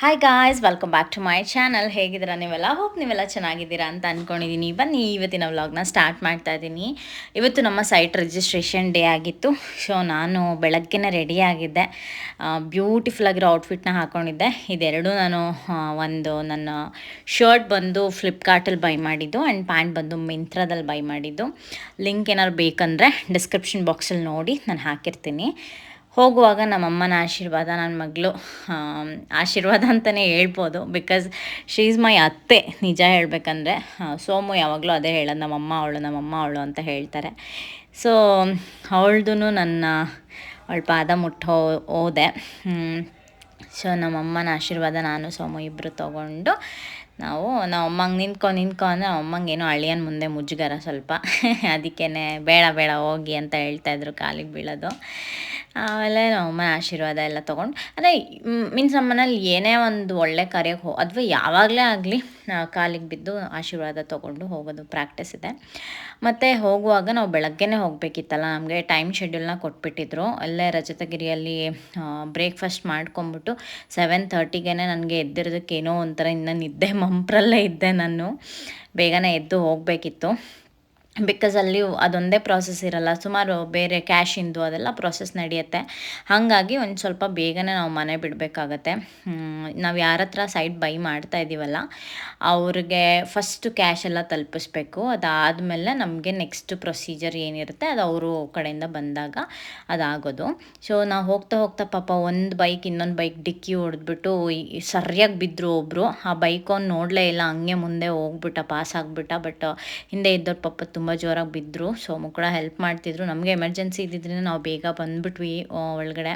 Hi guys welcome back to my channel ಹೇಗಿದ್ದೀರಾ ನೀವೆಲ್ಲ? Hope ನೀವೆಲ್ಲ ಚೆನ್ನಾಗಿದ್ದೀರಾ ಅಂತ ಅಂದ್ಕೊಂಡಿದ್ದೀನಿ ಬನ್ನಿ, ಇವತ್ತಿನ ವ್ಲಾಗ್ನ ಸ್ಟಾರ್ಟ್ ಮಾಡ್ತಾ ಇದ್ದೀನಿ ಇವತ್ತು ನಮ್ಮ ಸೈಟ್ ರಿಜಿಸ್ಟ್ರೇಷನ್ ಡೇ ಆಗಿತ್ತು. ಸೊ ನಾನು ಬೆಳಗ್ಗೆನೇ ರೆಡಿ ಆಗಿದ್ದೆ. ಬ್ಯೂಟಿಫುಲ್ ಆಗಿರೋ ಔಟ್ಫಿಟ್ನ ಹಾಕ್ಕೊಂಡಿದ್ದೆ ಇದೆರಡು ನಾನು ಒಂದು ನನ್ನ ಶರ್ಟ್ ಬಂದು ಫ್ಲಿಪ್ಕಾರ್ಟಲ್ಲಿ ಬೈ ಮಾಡಿದ್ದು ಆ್ಯಂಡ್ ಪ್ಯಾಂಟ್ ಬಂದು ಮಿಂತ್ರದಲ್ಲಿ ಬೈ ಮಾಡಿದ್ದು. ಲಿಂಕ್ ಏನಾದ್ರು ಬೇಕಂದರೆ ಡಿಸ್ಕ್ರಿಪ್ಷನ್ ಬಾಕ್ಸಲ್ಲಿ ನೋಡಿ, ನಾನು ಹಾಕಿರ್ತೀನಿ. ಹೋಗುವಾಗ ನಮ್ಮಮ್ಮನ ಆಶೀರ್ವಾದ ನನ್ನ ಮಗಳು ಆಶೀರ್ವಾದ ಅಂತಲೇ ಹೇಳ್ಬೋದು. ಬಿಕಾಸ್ ಶೀ ಈಸ್ ಮೈ ಅತ್ತೆ, ನಿಜ ಹೇಳಬೇಕಂದ್ರೆ. ಸೋಮು ಯಾವಾಗಲೂ ಅದೇ ಹೇಳೋದು, ನಮ್ಮಮ್ಮ ಅವಳು ನಮ್ಮಮ್ಮ ಅವಳು ಅಂತ ಹೇಳ್ತಾರೆ. ಸೊ ಅವಳದು ನನ್ನ ಅವಳ ಪಾದ ಮುಟ್ಟೋ ಹೋದೆ. ಸೊ ನಮ್ಮಮ್ಮನ ಆಶೀರ್ವಾದ ನಾನು, ಸೋಮು ಇಬ್ಬರು ತೊಗೊಂಡು ನಾವು ನಮ್ಮಮ್ಮಂಗೆ ನಿಂತ್ಕೊ ನಿಂತ್ಕೊ ಅಂದರೆ ನಮ್ಮಮ್ಮಂಗೆ ಏನೋ ಅಳಿಯನ್ ಮುಂದೆ ಮುಜುಗರ ಸ್ವಲ್ಪ. ಅದಕ್ಕೇ ಬೇಡ ಬೇಡ, ಹೋಗಿ ಅಂತ ಹೇಳ್ತಾಯಿದ್ರು ಕಾಲಿಗೆ ಬೀಳೋದು. ಆಮೇಲೆ ನಮ್ಮ ಅಮ್ಮ ಆಶೀರ್ವಾದ ಎಲ್ಲ ತೊಗೊಂಡು ಅಂದರೆ ಮೀನ್ಸ್ ನಮ್ಮನೇಲಿ ಏನೇ ಒಂದು ಒಳ್ಳೆ ಕಾರ್ಯಕ್ಕೆ ಹೋ ಅಥವಾ ಯಾವಾಗಲೇ ಆಗಲಿ ಕಾಲಿಗೆ ಬಿದ್ದು ಆಶೀರ್ವಾದ ತೊಗೊಂಡು ಹೋಗೋದು ಪ್ರಾಕ್ಟೀಸ್ ಇದೆ. ಮತ್ತು ಹೋಗುವಾಗ ನಾವು ಬೆಳಗ್ಗೆನೇ ಹೋಗಬೇಕಿತ್ತಲ್ಲ, ನಮಗೆ ಟೈಮ್ ಶೆಡ್ಯೂಲ್ನ ಕೊಟ್ಬಿಟ್ಟಿದ್ರು. ಅಲ್ಲೇ ರಜತಗಿರಿಯಲ್ಲಿ ಬ್ರೇಕ್ಫಾಸ್ಟ್ ಮಾಡ್ಕೊಂಬಿಟ್ಟು ಸೆವೆನ್ ತರ್ಟಿಗೆ ನನಗೆ ಎದ್ದಿರೋದಕ್ಕೆ ಏನೋ ಒಂಥರ ಇನ್ನು ನಿದ್ದೆ ಮಂಪ್ರಲ್ಲೇ ಇದ್ದೆ ನಾನು. ಬೇಗನೆ ಎದ್ದು ಹೋಗಬೇಕಿತ್ತು. ಬಿಕಾಸ್ ಅಲ್ಲಿ ಅದೊಂದೇ ಪ್ರಾಸೆಸ್ ಇರಲ್ಲ. ಸುಮಾರು ಬೇರೆ ಕ್ಯಾಶಿಂದು ಅದೆಲ್ಲ ಪ್ರಾಸೆಸ್ ನಡೆಯುತ್ತೆ. ಹಾಗಾಗಿ ಒಂದು ಸ್ವಲ್ಪ ಬೇಗನೆ ನಾವು ಮನೆ ಬಿಡಬೇಕಾಗತ್ತೆ. ನಾವು ಯಾರ ಹತ್ರ ಸೈಟ್ ಬೈ ಮಾಡ್ತಾ ಇದ್ದೀವಲ್ಲ ಅವ್ರಿಗೆ ಫಸ್ಟು ಕ್ಯಾಶ್ ಎಲ್ಲ ತಲುಪಿಸ್ಬೇಕು. ಅದಾದಮೇಲೆ ನಮಗೆ ನೆಕ್ಸ್ಟ್ ಪ್ರೊಸೀಜರ್ ಏನಿರುತ್ತೆ, ಅದು ಅವರು ಕಡೆಯಿಂದ ಬಂದಾಗ ಅದಾಗೋದು. ಸೊ ನಾವು ಹೋಗ್ತಾ ಹೋಗ್ತಾ ಪಾಪ ಒಂದು ಬೈಕ್ ಇನ್ನೊಂದು ಬೈಕ್ ಡಿಕ್ಕಿ ಹೊಡೆದ್ಬಿಟ್ಟು ಸರಿಯಾಗಿ ಬಿದ್ದರು ಒಬ್ಬರು ಆ ಬೈಕ್ ಅವ್ನು ನೋಡಲೇ ಇಲ್ಲ, ಹಂಗೆ ಮುಂದೆ ಹೋಗ್ಬಿಟ್ಟ ಪಾಸ್ ಆಗಿಬಿಟ್ಟ ಬಟ್ ಹಿಂದೆ ಇದ್ದವ್ರು ಪಾಪ ತುಂಬ ಜೋರಾಗಿ ಬಿದ್ದರು. ಸೊ ಕೂಡ ಹೆಲ್ಪ್ ಮಾಡ್ತಿದ್ರು. ನಮಗೆ ಎಮರ್ಜೆನ್ಸಿ ಇದ್ದಿದ್ದರಿಂದ ನಾವು ಬೇಗ ಬಂದ್ಬಿಟ್ವಿ ಒಳಗಡೆ.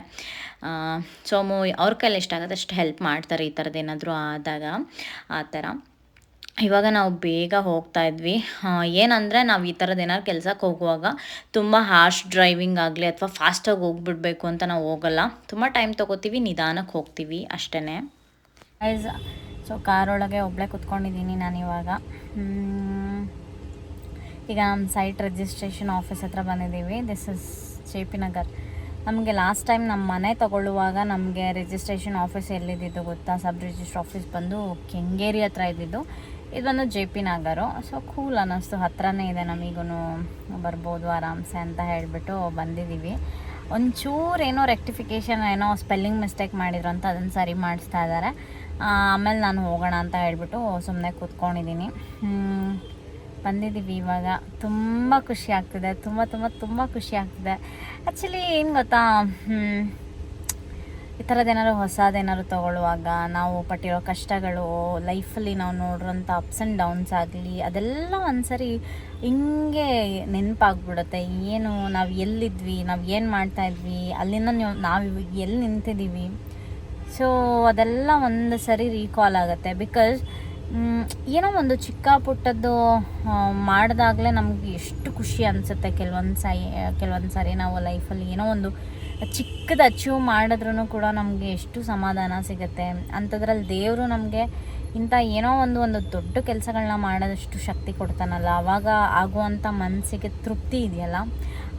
ಸೊ ಸೋಮು ಅವ್ರ ಕೈಲಿ ಎಷ್ಟಾಗುತ್ತೆ ಅಷ್ಟು ಹೆಲ್ಪ್ ಮಾಡ್ತಾರೆ ಈ ಥರದ್ದು ಏನಾದರೂ ಆದಾಗ, ಆ ಥರ ಇವಾಗ ನಾವು ಬೇಗ ಹೋಗ್ತಾ ಇದ್ವಿ. ಏನಂದರೆ ನಾವು ಈ ಥರದ್ದು ಏನಾದ್ರು ಕೆಲ್ಸಕ್ಕೆ ಹೋಗುವಾಗ ತುಂಬ ಹಾರ್ಶ್ ಡ್ರೈವಿಂಗ್ ಆಗಲಿ ಅಥವಾ ಫಾಸ್ಟಾಗಿ ಹೋಗ್ಬಿಡ್ಬೇಕು ಅಂತ ನಾವು ಹೋಗಲ್ಲ. ತುಂಬ ಟೈಮ್ ತೊಗೋತೀವಿ ನಿಧಾನಕ್ಕೆ ಹೋಗ್ತೀವಿ ಅಷ್ಟೇ ಸೊ ಕಾರೊಳಗೆ ಒಬ್ಬಳೇ ಕುತ್ಕೊಂಡಿದ್ದೀನಿ ನಾನಿವಾಗ. ಈಗ ನಮ್ಮ ಸೈಟ್ ರಿಜಿಸ್ಟ್ರೇಷನ್ ಆಫೀಸ್ ಹತ್ರ ಬಂದಿದ್ದೀವಿ. This is J P Nagar ನಮಗೆ ಲಾಸ್ಟ್ ಟೈಮ್ ನಮ್ಮ ಮನೆ ತಗೊಳ್ಳುವಾಗ ನಮಗೆ ರಿಜಿಸ್ಟ್ರೇಷನ್ ಆಫೀಸ್ ಎಲ್ಲಿದ್ದಿದ್ದು ಗೊತ್ತಾ? ಸಬ್ ರಿಜಿಸ್ಟ್ರ್ ಆಫೀಸ್ ಬಂದು ಕೆಂಗೇರಿ ಹತ್ರ ಇದ್ದಿದ್ದು. ಇದು ಬಂದು J P Nagar so cool ಅನ್ನಿಸ್ತು. ಹತ್ರನೇ ಇದೆ ನಮಗೂ ಬರ್ಬೋದು ಆರಾಮ್ಸೆ ಅಂತ ಹೇಳಿಬಿಟ್ಟು ಬಂದಿದ್ದೀವಿ. ಒಂಚೂರು ಏನೋ ರೆಕ್ಟಿಫಿಕೇಷನ್ ಏನೋ ಸ್ಪೆಲ್ಲಿಂಗ್ ಮಿಸ್ಟೇಕ್ ಮಾಡಿದ್ರು ಅಂತ ಅದನ್ನು ಸರಿ ಮಾಡಿಸ್ತಾ ಇದ್ದಾರೆ. ಆಮೇಲೆ ನಾನು ಹೋಗೋಣ ಅಂತ ಹೇಳಿಬಿಟ್ಟು ಸುಮ್ಮನೆ ಕೂತ್ಕೊಂಡಿದ್ದೀನಿ. ಬಂದಿದ್ದೀವಿ ಇವಾಗ. ತುಂಬ ಖುಷಿ ಆಗ್ತಿದೆ. ತುಂಬ ತುಂಬ ತುಂಬ ಖುಷಿ ಆಗ್ತಿದೆ. ಆ್ಯಕ್ಚುಲಿ ಏನು ಗೊತ್ತಾ? ಈ ಥರದ್ದೇನಾದ್ರು ಹೊಸದೇನಾದ್ರು ತೊಗೊಳ್ಳುವಾಗ ನಾವು ಪಟ್ಟಿರೋ ಕಷ್ಟಗಳು, ಲೈಫಲ್ಲಿ ನಾವು ನೋಡಿರೋಂಥ ಅಪ್ಸ್ ಆ್ಯಂಡ್ ಡೌನ್ಸ್ ಆಗಲಿ, ಅದೆಲ್ಲ ಒಂದ್ಸರಿ ಹಿಂಗೆ ನೆನಪಾಗ್ಬಿಡುತ್ತೆ. ಏನು ನಾವು ಎಲ್ಲಿದ್ವಿ, ನಾವು ಏನು ಮಾಡ್ತಾಯಿದ್ವಿ ಅಲ್ಲಿಂದ ನೀವು ಎಲ್ಲಿ ನಿಂತಿದ್ದೀವಿ. ಸೊ ಅದೆಲ್ಲ ಒಂದು ಸರಿ ರೀಕಾಲ್ ಆಗುತ್ತೆ. ಬಿಕಾಸ್ ಏನೋ ಒಂದು ಚಿಕ್ಕ ಪುಟ್ಟದ್ದು ಮಾಡಿದಾಗಲೇ ನಮಗೆ ಎಷ್ಟು ಖುಷಿ ಅನಿಸುತ್ತೆ ಕೆಲವೊಂದು ಸಾರಿ ಕೆಲವೊಂದು ಸಾರಿ ನಾವು ಲೈಫಲ್ಲಿ ಏನೋ ಒಂದು ಚಿಕ್ಕದು ಅಚೀವ್ ಮಾಡಿದ್ರೂ ಕೂಡ ನಮಗೆ ಎಷ್ಟು ಸಮಾಧಾನ ಸಿಗುತ್ತೆ. ಅಂಥದ್ರಲ್ಲಿ ದೇವರು ನಮಗೆ ಇಂಥ ಏನೋ ಒಂದು ಒಂದು ದೊಡ್ಡ ಕೆಲಸಗಳನ್ನ ಮಾಡೋದಷ್ಟು ಶಕ್ತಿ ಕೊಡ್ತಾನಲ್ಲ. ಆವಾಗ ಆಗುವಂಥ ಮನಸ್ಸಿಗೆ ತೃಪ್ತಿ ಇದೆಯಲ್ಲ,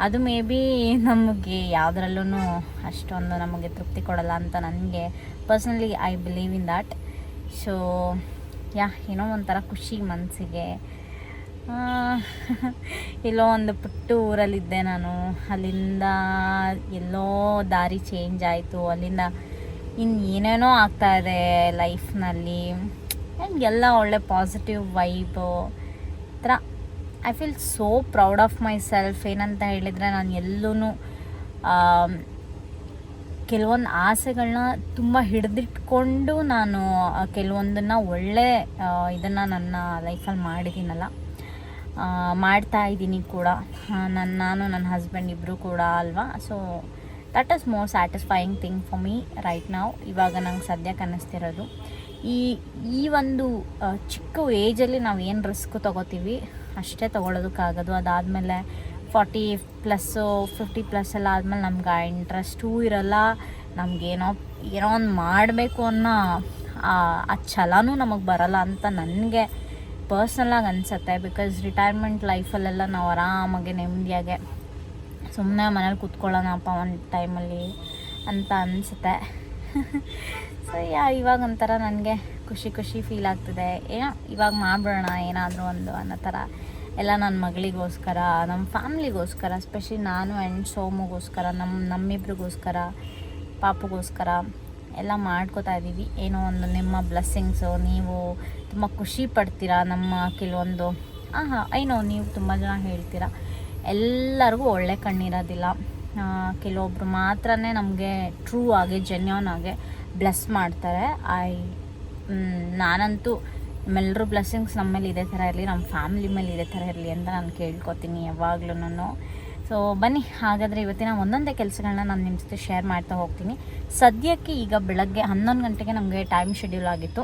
ಅದು ಮೇ ಬಿ ನಮಗೆ ಯಾವುದ್ರಲ್ಲೂ ಅಷ್ಟೊಂದು ನಮಗೆ ತೃಪ್ತಿ ಕೊಡಲ್ಲ ಅಂತ ನನಗೆ personally I believe in that so yeah, ಏನೋ ಒಂಥರ ಖುಷಿ ಮನಸ್ಸಿಗೆ ಎಲ್ಲೋ ಒಂದು ಪುಟ್ಟ ಊರಲ್ಲಿದ್ದೆ ನಾನು. ಅಲ್ಲಿಂದ ಎಲ್ಲೋ ದಾರಿ ಚೇಂಜ್ ಆಯಿತು. ಅಲ್ಲಿಂದ ಇನ್ನು ಏನೇನೋ ಆಗ್ತಾ ಇದೆ ಲೈಫ್ನಲ್ಲಿ ಎಲ್ಲ ಒಳ್ಳೆ ಪಾಸಿಟಿವ್ ವೈಬು ಥರ I feel so proud of myself ಏನಂತ ಹೇಳಿದರೆ ನಾನು ಎಲ್ಲೂ ಕೆಲವೊಂದು ಆಸೆಗಳನ್ನ ತುಂಬ ಹಿಡಿದಿಟ್ಕೊಂಡು ನಾನು ಕೆಲವೊಂದನ್ನ ಒಳ್ಳೆ ಇದನ್ನು ನನ್ನ ಲೈಫಲ್ಲಿ ಮಾಡಿದ್ದೀನಲ್ಲ ಮಾಡ್ತಾ ಇದ್ದೀನಿ ಕೂಡ. ನನ್ನ ನಾನು ನನ್ನ ಹಸ್ಬೆಂಡ್ ಇಬ್ಬರು ಕೂಡ ಅಲ್ವಾ? So that is more satisfying thing for me right ನಾವು ಇವಾಗ ನಂಗೆ ಸದ್ಯಕ್ಕೆ ಕನಸ್ತಿರೋದು ಈ ಈ ಒಂದು ಚಿಕ್ಕ ಏಜಲ್ಲಿ ನಾವು ಏನು ರಿಸ್ಕ್ ತೊಗೋತೀವಿ, ಅಷ್ಟೇ ತೊಗೊಳೋದಕ್ಕಾಗೋದು. ಅದಾದಮೇಲೆ ಫಾರ್ಟಿ ಪ್ಲಸ್ಸು ಫಿಫ್ಟಿ ಪ್ಲಸ್ ಎಲ್ಲ ಆದಮೇಲೆ ನಮ್ಗೆ ಆ ಇಂಟ್ರೆಸ್ಟೂ ಇರಲ್ಲ. ನಮಗೇನೋ ಏನೋ ಒಂದು ಮಾಡಬೇಕು ಅನ್ನೋ, ಆ ಛಲನೂ ನಮಗೆ ಬರಲ್ಲ ಅಂತ ನನಗೆ ಪರ್ಸ್ನಲಾಗಿ ಅನಿಸುತ್ತೆ. ಬಿಕಾಸ್ ರಿಟೈರ್ಮೆಂಟ್ ಲೈಫಲ್ಲೆಲ್ಲ ನಾವು ಆರಾಮಾಗಿ ನೆಮ್ಮದಿಯಾಗೆ ಸುಮ್ಮನೆ ಮನೇಲಿ ಕೂತ್ಕೊಳ್ಳೋಣಪ್ಪ ಒಂದು ಟೈಮಲ್ಲಿ ಅಂತ ಅನಿಸುತ್ತೆ. ಸೊ ಯಾ, ಇವಾಗ ಒಂಥರ ನನಗೆ ಖುಷಿ ಖುಷಿ ಫೀಲ್ ಆಗ್ತಿದೆ. ಏನೋ, ಇವಾಗ ಮಾಡ್ಬಿಡೋಣ, ಏನಾದರೂ ಒಂದು ಅನ್ನೋ ಥರ. ಎಲ್ಲ ನನ್ನ ಮಗಳಿಗೋಸ್ಕರ, ನಮ್ಮ ಫ್ಯಾಮ್ಲಿಗೋಸ್ಕರ ಸ್ಪೆಷಲಿ ನಾನು ಆ್ಯಂಡ್ ಸೋಮುಗೋಸ್ಕರ, ನಮ್ಮ ನಮ್ಮಿಬ್ರಿಗೋಸ್ಕರ, ಪಾಪುಗೋಸ್ಕರ ಎಲ್ಲ ಮಾಡ್ಕೋತಾ ಇದ್ದೀವಿ. ಏನೋ ಒಂದು ನಿಮ್ಮ ಬ್ಲೆಸ್ಸಿಂಗ್ಸು ನೀವು ತುಂಬ ಖುಷಿ ಪಡ್ತೀರಾ ನಮ್ಮ ಕೆಲವೊಂದು? ಹಾಂ ಹಾಂ ಐನೋ ನೀವು ತುಂಬ ಜನ ಹೇಳ್ತೀರಾ. ಎಲ್ಲರಿಗೂ ಒಳ್ಳೆ ಕಣ್ಣಿರೋದಿಲ್ಲ. ಕೆಲವೊಬ್ರು ಮಾತ್ರ ನಮಗೆ ಟ್ರೂ ಆಗಿ ಜೆನ್ಯೂನ್ ಆಗಿ ಬ್ಲೆಸ್ ಮಾಡ್ತಾರೆ. ಐ ನಾನಂತೂ ನಿಮ್ಮೆಲ್ಲರೂ ಬ್ಲೆಸ್ಸಿಂಗ್ಸ್ ನಮ್ಮ ಮೇಲೆ ಇದೇ ಥರ ಇರಲಿ ನಮ್ಮ ಫ್ಯಾಮಿಲಿ ಮೇಲೆ ಇದೇ ಥರ ಇರಲಿ ಅಂತ ನಾನು ಕೇಳ್ಕೊತೀನಿ ಯಾವಾಗ್ಲೂ ಸೊ ಬನ್ನಿ, ಹಾಗಾದರೆ ಇವತ್ತಿನ ಒಂದೊಂದೇ ಕೆಲಸಗಳನ್ನ ನಾನು ನಿಮ್ಮ ಜೊತೆ ಶೇರ್ ಮಾಡ್ತಾ ಹೋಗ್ತೀನಿ. ಸದ್ಯಕ್ಕೆ ಈಗ ಬೆಳಗ್ಗೆ ಹನ್ನೊಂದು ಗಂಟೆಗೆ ನಮಗೆ ಟೈಮ್ ಶೆಡ್ಯೂಲ್ ಆಗಿತ್ತು.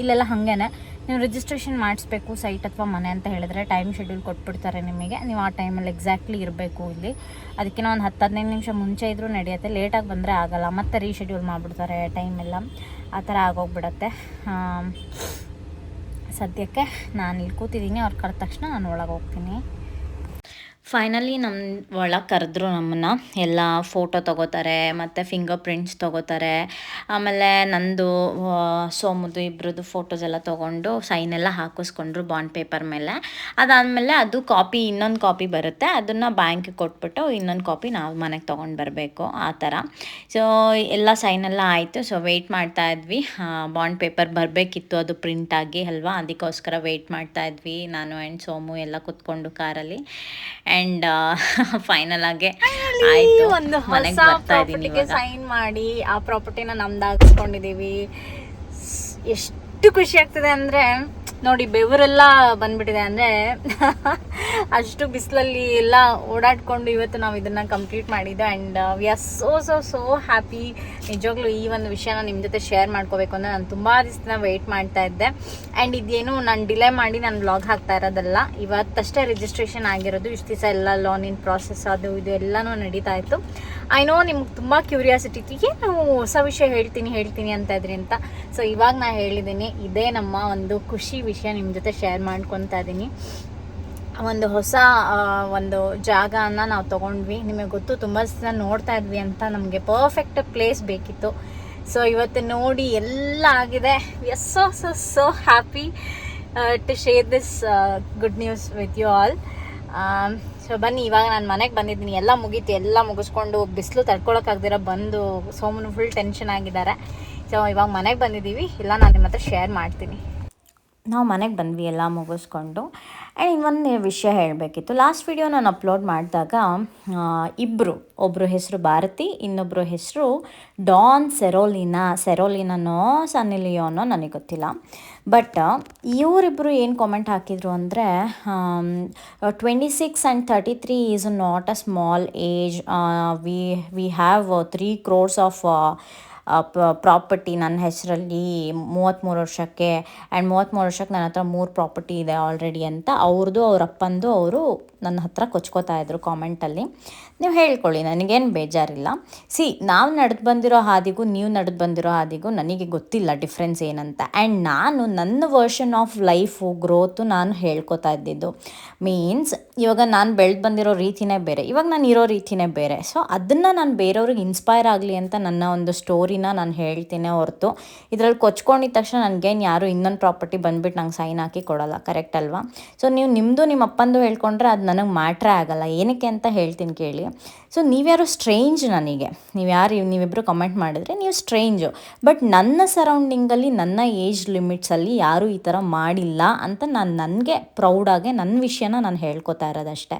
ಇಲ್ಲೆಲ್ಲ ಹಾಗೇನೆ. ನೀವು ರಿಜಿಸ್ಟ್ರೇಷನ್ ಮಾಡಿಸ್ಬೇಕು ಸೈಟ್ ಅಥವಾ ಮನೆ ಅಂತ ಹೇಳಿದ್ರೆ ಟೈಮ್ ಶೆಡ್ಯೂಲ್ ಕೊಟ್ಬಿಡ್ತಾರೆ ನಿಮಗೆ. ನೀವು ಆ ಟೈಮಲ್ಲಿ ಎಕ್ಸಾಕ್ಟ್ಲಿ ಇರಬೇಕು ಇಲ್ಲಿ. ಅದಕ್ಕಿಂತ ಒಂದು ಹತ್ತು ಹದಿನೈದು ನಿಮಿಷ ಮುಂಚೆ ಇದ್ದರೂ ನಡೆಯುತ್ತೆ. ಲೇಟಾಗಿ ಬಂದರೆ ಆಗಲ್ಲ. ಮತ್ತೆ ರೀಶೆಡ್ಯೂಲ್ ಮಾಡಿಬಿಡ್ತಾರೆ ಟೈಮೆಲ್ಲ ಆ ಥರ ಆಗೋಗ್ಬಿಡತ್ತೆ. ಸದ್ಯಕ್ಕೆ ನಾನು ಇಲ್ಲಿ ಕೂತಿದ್ದೀನಿ ಅವ್ರು ಕರೆದ ತಕ್ಷಣ ನಾನು ಒಳಗೆ ಹೋಗ್ತೀನಿ. ಫೈನಲಿ ನಮ್ಮ ಒಳಗೆ ಕರೆದ್ರು ನಮ್ಮನ್ನು. ಎಲ್ಲ ಫೋಟೋ ತೊಗೋತಾರೆ, ಮತ್ತು ಫಿಂಗರ್ ಪ್ರಿಂಟ್ಸ್ ತೊಗೋತಾರೆ. ಆಮೇಲೆ ನಂದು ಸೋಮುದು ಇಬ್ಬರದ್ದು ಫೋಟೋಸ್ ಎಲ್ಲ ತೊಗೊಂಡು ಸೈನ್ ಎಲ್ಲ ಹಾಕಿಸ್ಕೊಂಡ್ರು ಬಾಂಡ್ ಪೇಪರ್ ಮೇಲೆ. ಅದಾದಮೇಲೆ ಅದು ಕಾಪಿ ಇನ್ನೊಂದು ಕಾಪಿ ಬರುತ್ತೆ. ಅದನ್ನು ಬ್ಯಾಂಕಿಗೆ ಕೊಟ್ಬಿಟ್ಟು ಇನ್ನೊಂದು ಕಾಪಿ ನಾವು ಮನೆಗೆ ತೊಗೊಂಡು ಬರಬೇಕು, ಆ ಥರ ಸೊ ಎಲ್ಲ ಸೈನ್ ಎಲ್ಲ ಆಯಿತು. ಸೊ ವೆಯ್ಟ್ ಮಾಡ್ತಾ ಇದ್ವಿ. ಬಾಂಡ್ ಪೇಪರ್ ಬರಬೇಕಿತ್ತು ಅದು ಪ್ರಿಂಟ್ ಆಗಿ ಅಲ್ವಾ? ಅದಕ್ಕೋಸ್ಕರ ವೆಯ್ಟ್ ಮಾಡ್ತಾ ಇದ್ವಿ. ನಾನು ಆ್ಯಂಡ್ ಸೋಮು ಎಲ್ಲ ಕುತ್ಕೊಂಡು ಕಾರಲ್ಲಿ. ಆ್ಯಂಡ್ ಫೈನಲ್ ಆಗಿ ಆಯಿತು. ಒಂದು ಹೊಸ ಪ್ರಾಪರ್ಟಿಗೆ ಸೈನ್ ಮಾಡಿ ಆ ಪ್ರಾಪರ್ಟಿನ ನಮ್ದು ಹಾಕ್ಸ್ಕೊಂಡಿದೀವಿ ಸ್- ಎಷ್ಟು ಖುಷಿ ಆಗ್ತಿದೆ ಅಂದ್ರೆ ನೋಡಿ ಬೆವರೆಲ್ಲ ಬಂದ್ಬಿಟ್ಟಿದೆ ಅಂದ್ರೆ ಅಷ್ಟು ಬಿಸಿಲಲ್ಲಿ ಎಲ್ಲ ಓಡಾಡ್ಕೊಂಡು ಇವತ್ತು ನಾವು ಇದನ್ನ ಕಂಪ್ಲೀಟ್ ಮಾಡಿದ್ದು. And we are so so so happy ನಿಜವಾಗ್ಲೂ ಈ ಒಂದು ವಿಷಯನ ನಿಮ್ಮ ಜೊತೆ ಶೇರ್ ಮಾಡ್ಕೋಬೇಕು ಅಂದ್ರೆ ನಾನು ತುಂಬಾ ದಿವಸನ ವೆಯ್ಟ್ ಮಾಡ್ತಾ ಇದ್ದೆ. ಅಂಡ್ ಇದೇನು ನಾನು ಡಿಲೇ ಮಾಡಿ ನಾನು ಬ್ಲಾಗ್ ಹಾಕ್ತಾ ಇರೋದಲ್ಲ, ಇವತ್ತಷ್ಟೇ ರಿಜಿಸ್ಟ್ರೇಷನ್ ಆಗಿರೋದು, ಇಷ್ಟು ದಿವಸ ಎಲ್ಲ ಲೋನ್ ಇನ್ ಪ್ರಾಸೆಸ್ ಅದು ಇದು ಎಲ್ಲನೂ ನಡೀತಾ ಇತ್ತು. ಐ ನೋ ನಿಮ್ಗೆ ತುಂಬ ಕ್ಯೂರಿಯಾಸಿಟಿ ಇತ್ತು, ಏನು ಹೊಸ ವಿಷಯ ಹೇಳ್ತೀನಿ ಹೇಳ್ತೀನಿ ಅಂತ ಇದ್ರಿ ಅಂತ. ಸೊ ಇವಾಗ ನಾ ಹೇಳಿದ್ದೀನಿ ಇದೇ ನಮ್ಮ ಒಂದು ಖುಷಿ ವಿಷಯ ನಿಮ್ಮ ಜೊತೆ ಶೇರ್ ಮಾಡ್ಕೊತಾ ಇದ್ದೀನಿ ಒಂದು ಹೊಸ ಒಂದು ಜಾಗನ ನಾವು ತಗೊಂಡ್ವಿ. ನಿಮಗೆ ಗೊತ್ತು, ತುಂಬ ಜನ ನೋಡ್ತಾ ಇದ್ವಿ ಅಂತ ನಮಗೆ ಪರ್ಫೆಕ್ಟ್ ಪ್ಲೇಸ್ ಬೇಕಿತ್ತು. ಸೊ ಇವತ್ತು ನೋಡಿ ಎಲ್ಲ ಆಗಿದೆ. Are so so so happy to share this good news with you all so ಬನ್ನಿ, ಇವಾಗ ನಾನು ಮನೆಗೆ ಬಂದಿದ್ದೀನಿ. ಎಲ್ಲ ಮುಗೀತು. ಎಲ್ಲ ಮುಗಿಸ್ಕೊಂಡು ಬಿಸಿಲು ತಡ್ಕೊಳಕ್ಕಾಗ್ದಿರ ಬಂದು ಸೋಮನು ಫುಲ್ ಟೆನ್ಷನ್ ಆಗಿದ್ದಾರೆ. ಸೊ ಇವಾಗ ಮನೆಗೆ ಬಂದಿದ್ದೀವಿ. ಇಲ್ಲ, ನಾನು ನಿಮ್ಮ ಹತ್ರ ಶೇರ್ ಮಾಡ್ತೀನಿ. ನಾವು ಮನೆಗೆ ಬಂದ್ವಿ, ಎಲ್ಲ ಮುಗಿಸ್ಕೊಂಡು. ಆ್ಯಂಡ್ ಇನ್ನೊಂದು ವಿಷಯ ಹೇಳಬೇಕಿತ್ತು. ಲಾಸ್ಟ್ ವಿಡಿಯೋ ನಾನು ಅಪ್ಲೋಡ್ ಮಾಡಿದಾಗ ಇಬ್ಬರು ಒಬ್ಬರು ಹೆಸರು ಭಾರತಿ ಇನ್ನೊಬ್ಬರು ಹೆಸರು ಡಾನ್ ಸೆರೋಲಿನಾ ಸೆರೋಲಿನೋ ಸನ್ನಿಲಿಯೋನೋ ನನಗೆ ಗೊತ್ತಿಲ್ಲ. ಬಟ್ ಇವರಿಬ್ಬರು ಏನು ಕಾಮೆಂಟ್ ಹಾಕಿದರು ಅಂದರೆ twenty six and thirty three is not a small age we we have three crores of property ನನ್ನ ಹೆಸರಲ್ಲಿ ಮೂವತ್ತ್ಮೂರು ವರ್ಷಕ್ಕೆ ಆ್ಯಂಡ್ ಮೂವತ್ತ್ಮೂರು ವರ್ಷಕ್ಕೆ ನನ್ನ ಹತ್ರ ಮೂರು ಪ್ರಾಪರ್ಟಿ ಇದೆ ಆಲ್ರೆಡಿ ಅಂತ ಅವ್ರದ್ದು ಅವ್ರ ಅಪ್ಪಂದು, ಅವರು ನನ್ನ ಹತ್ರ ಕೊಚ್ಕೋತಾ ಇದ್ರು ಕಾಮೆಂಟಲ್ಲಿ ನೀವು ಹೇಳ್ಕೊಳ್ಳಿ, ನನಗೇನು ಬೇಜಾರಿಲ್ಲ. ಸಿ, ನಾವು ನಡೆದು ಬಂದಿರೋ ಹಾದಿಗೂ ನೀವು ನಡೆದು ಬಂದಿರೋ ಹಾದಿಗೂ ನನಗೆ ಗೊತ್ತಿಲ್ಲ ಡಿಫ್ರೆನ್ಸ್ ಏನಂತ. ಆ್ಯಂಡ್ ನಾನು ನನ್ನ ವರ್ಷನ್ ಆಫ್ ಲೈಫು ಗ್ರೋತು ನಾನು ಹೇಳ್ಕೊತಾ ಇದ್ದಿದ್ದು. ಮೀನ್ಸ್ ಇವಾಗ ನಾನು ಬೆಳೆದು ಬಂದಿರೋ ರೀತಿನೇ ಬೇರೆ, ಇವಾಗ ನಾನು ಇರೋ ರೀತಿನೇ ಬೇರೆ. ಸೊ ಅದನ್ನು ನಾನು ಬೇರೆಯವ್ರಿಗೆ ಇನ್ಸ್ಪೈರ್ ಆಗಲಿ ಅಂತ ನನ್ನ ಒಂದು ಸ್ಟೋರಿನ ನಾನು ಹೇಳ್ತೀನಿ ಹೊರತು. ಇದರಲ್ಲಿ ಕೊಚ್ಕೊಂಡಿದ್ದ ತಕ್ಷಣ ನನಗೇನು ಯಾರು ಇನ್ನೊಂದು ಪ್ರಾಪರ್ಟಿ ಬಂದ್ಬಿಟ್ಟು ನಂಗೆ ಸೈನ್ ಹಾಕಿ ಕೊಡಲ್ಲ ಕರೆಕ್ಟ್ ಅಲ್ವಾ? ಸೊ ನೀವು ನಿಮ್ಮದು ನಿಮ್ಮ ಅಪ್ಪಂದು ಹೇಳ್ಕೊಂಡ್ರೆ ಅದು ನನಗೆ ಮ್ಯಾಟ್ರೇ ಆಗಲ್ಲ. ಏನಕ್ಕೆ ಅಂತ ಹೇಳ್ತೀನಿ ಕೇಳಿ. ಸೊ ನೀವ್ಯಾರು ಸ್ಟ್ರೇಂಜ್ ನನಗೆ. ನೀವು ಯಾರು ನೀವಿಬ್ಬರು ಕಮೆಂಟ್ ಮಾಡಿದ್ರೆ ನೀವು ಸ್ಟ್ರೇಂಜು ಬಟ್ ನನ್ನ ಸರೌಂಡಿಂಗಲ್ಲಿ ನನ್ನ ಏಜ್ ಲಿಮಿಟ್ಸಲ್ಲಿ ಯಾರೂ ಈ ಥರ ಮಾಡಿಲ್ಲ ಅಂತ ನಾನು ನನಗೆ ಪ್ರೌಡಾಗೆ ನನ್ನ ವಿಷಯನ ನಾನು ಹೇಳ್ಕೊತಾ ಇರೋದಷ್ಟೇ.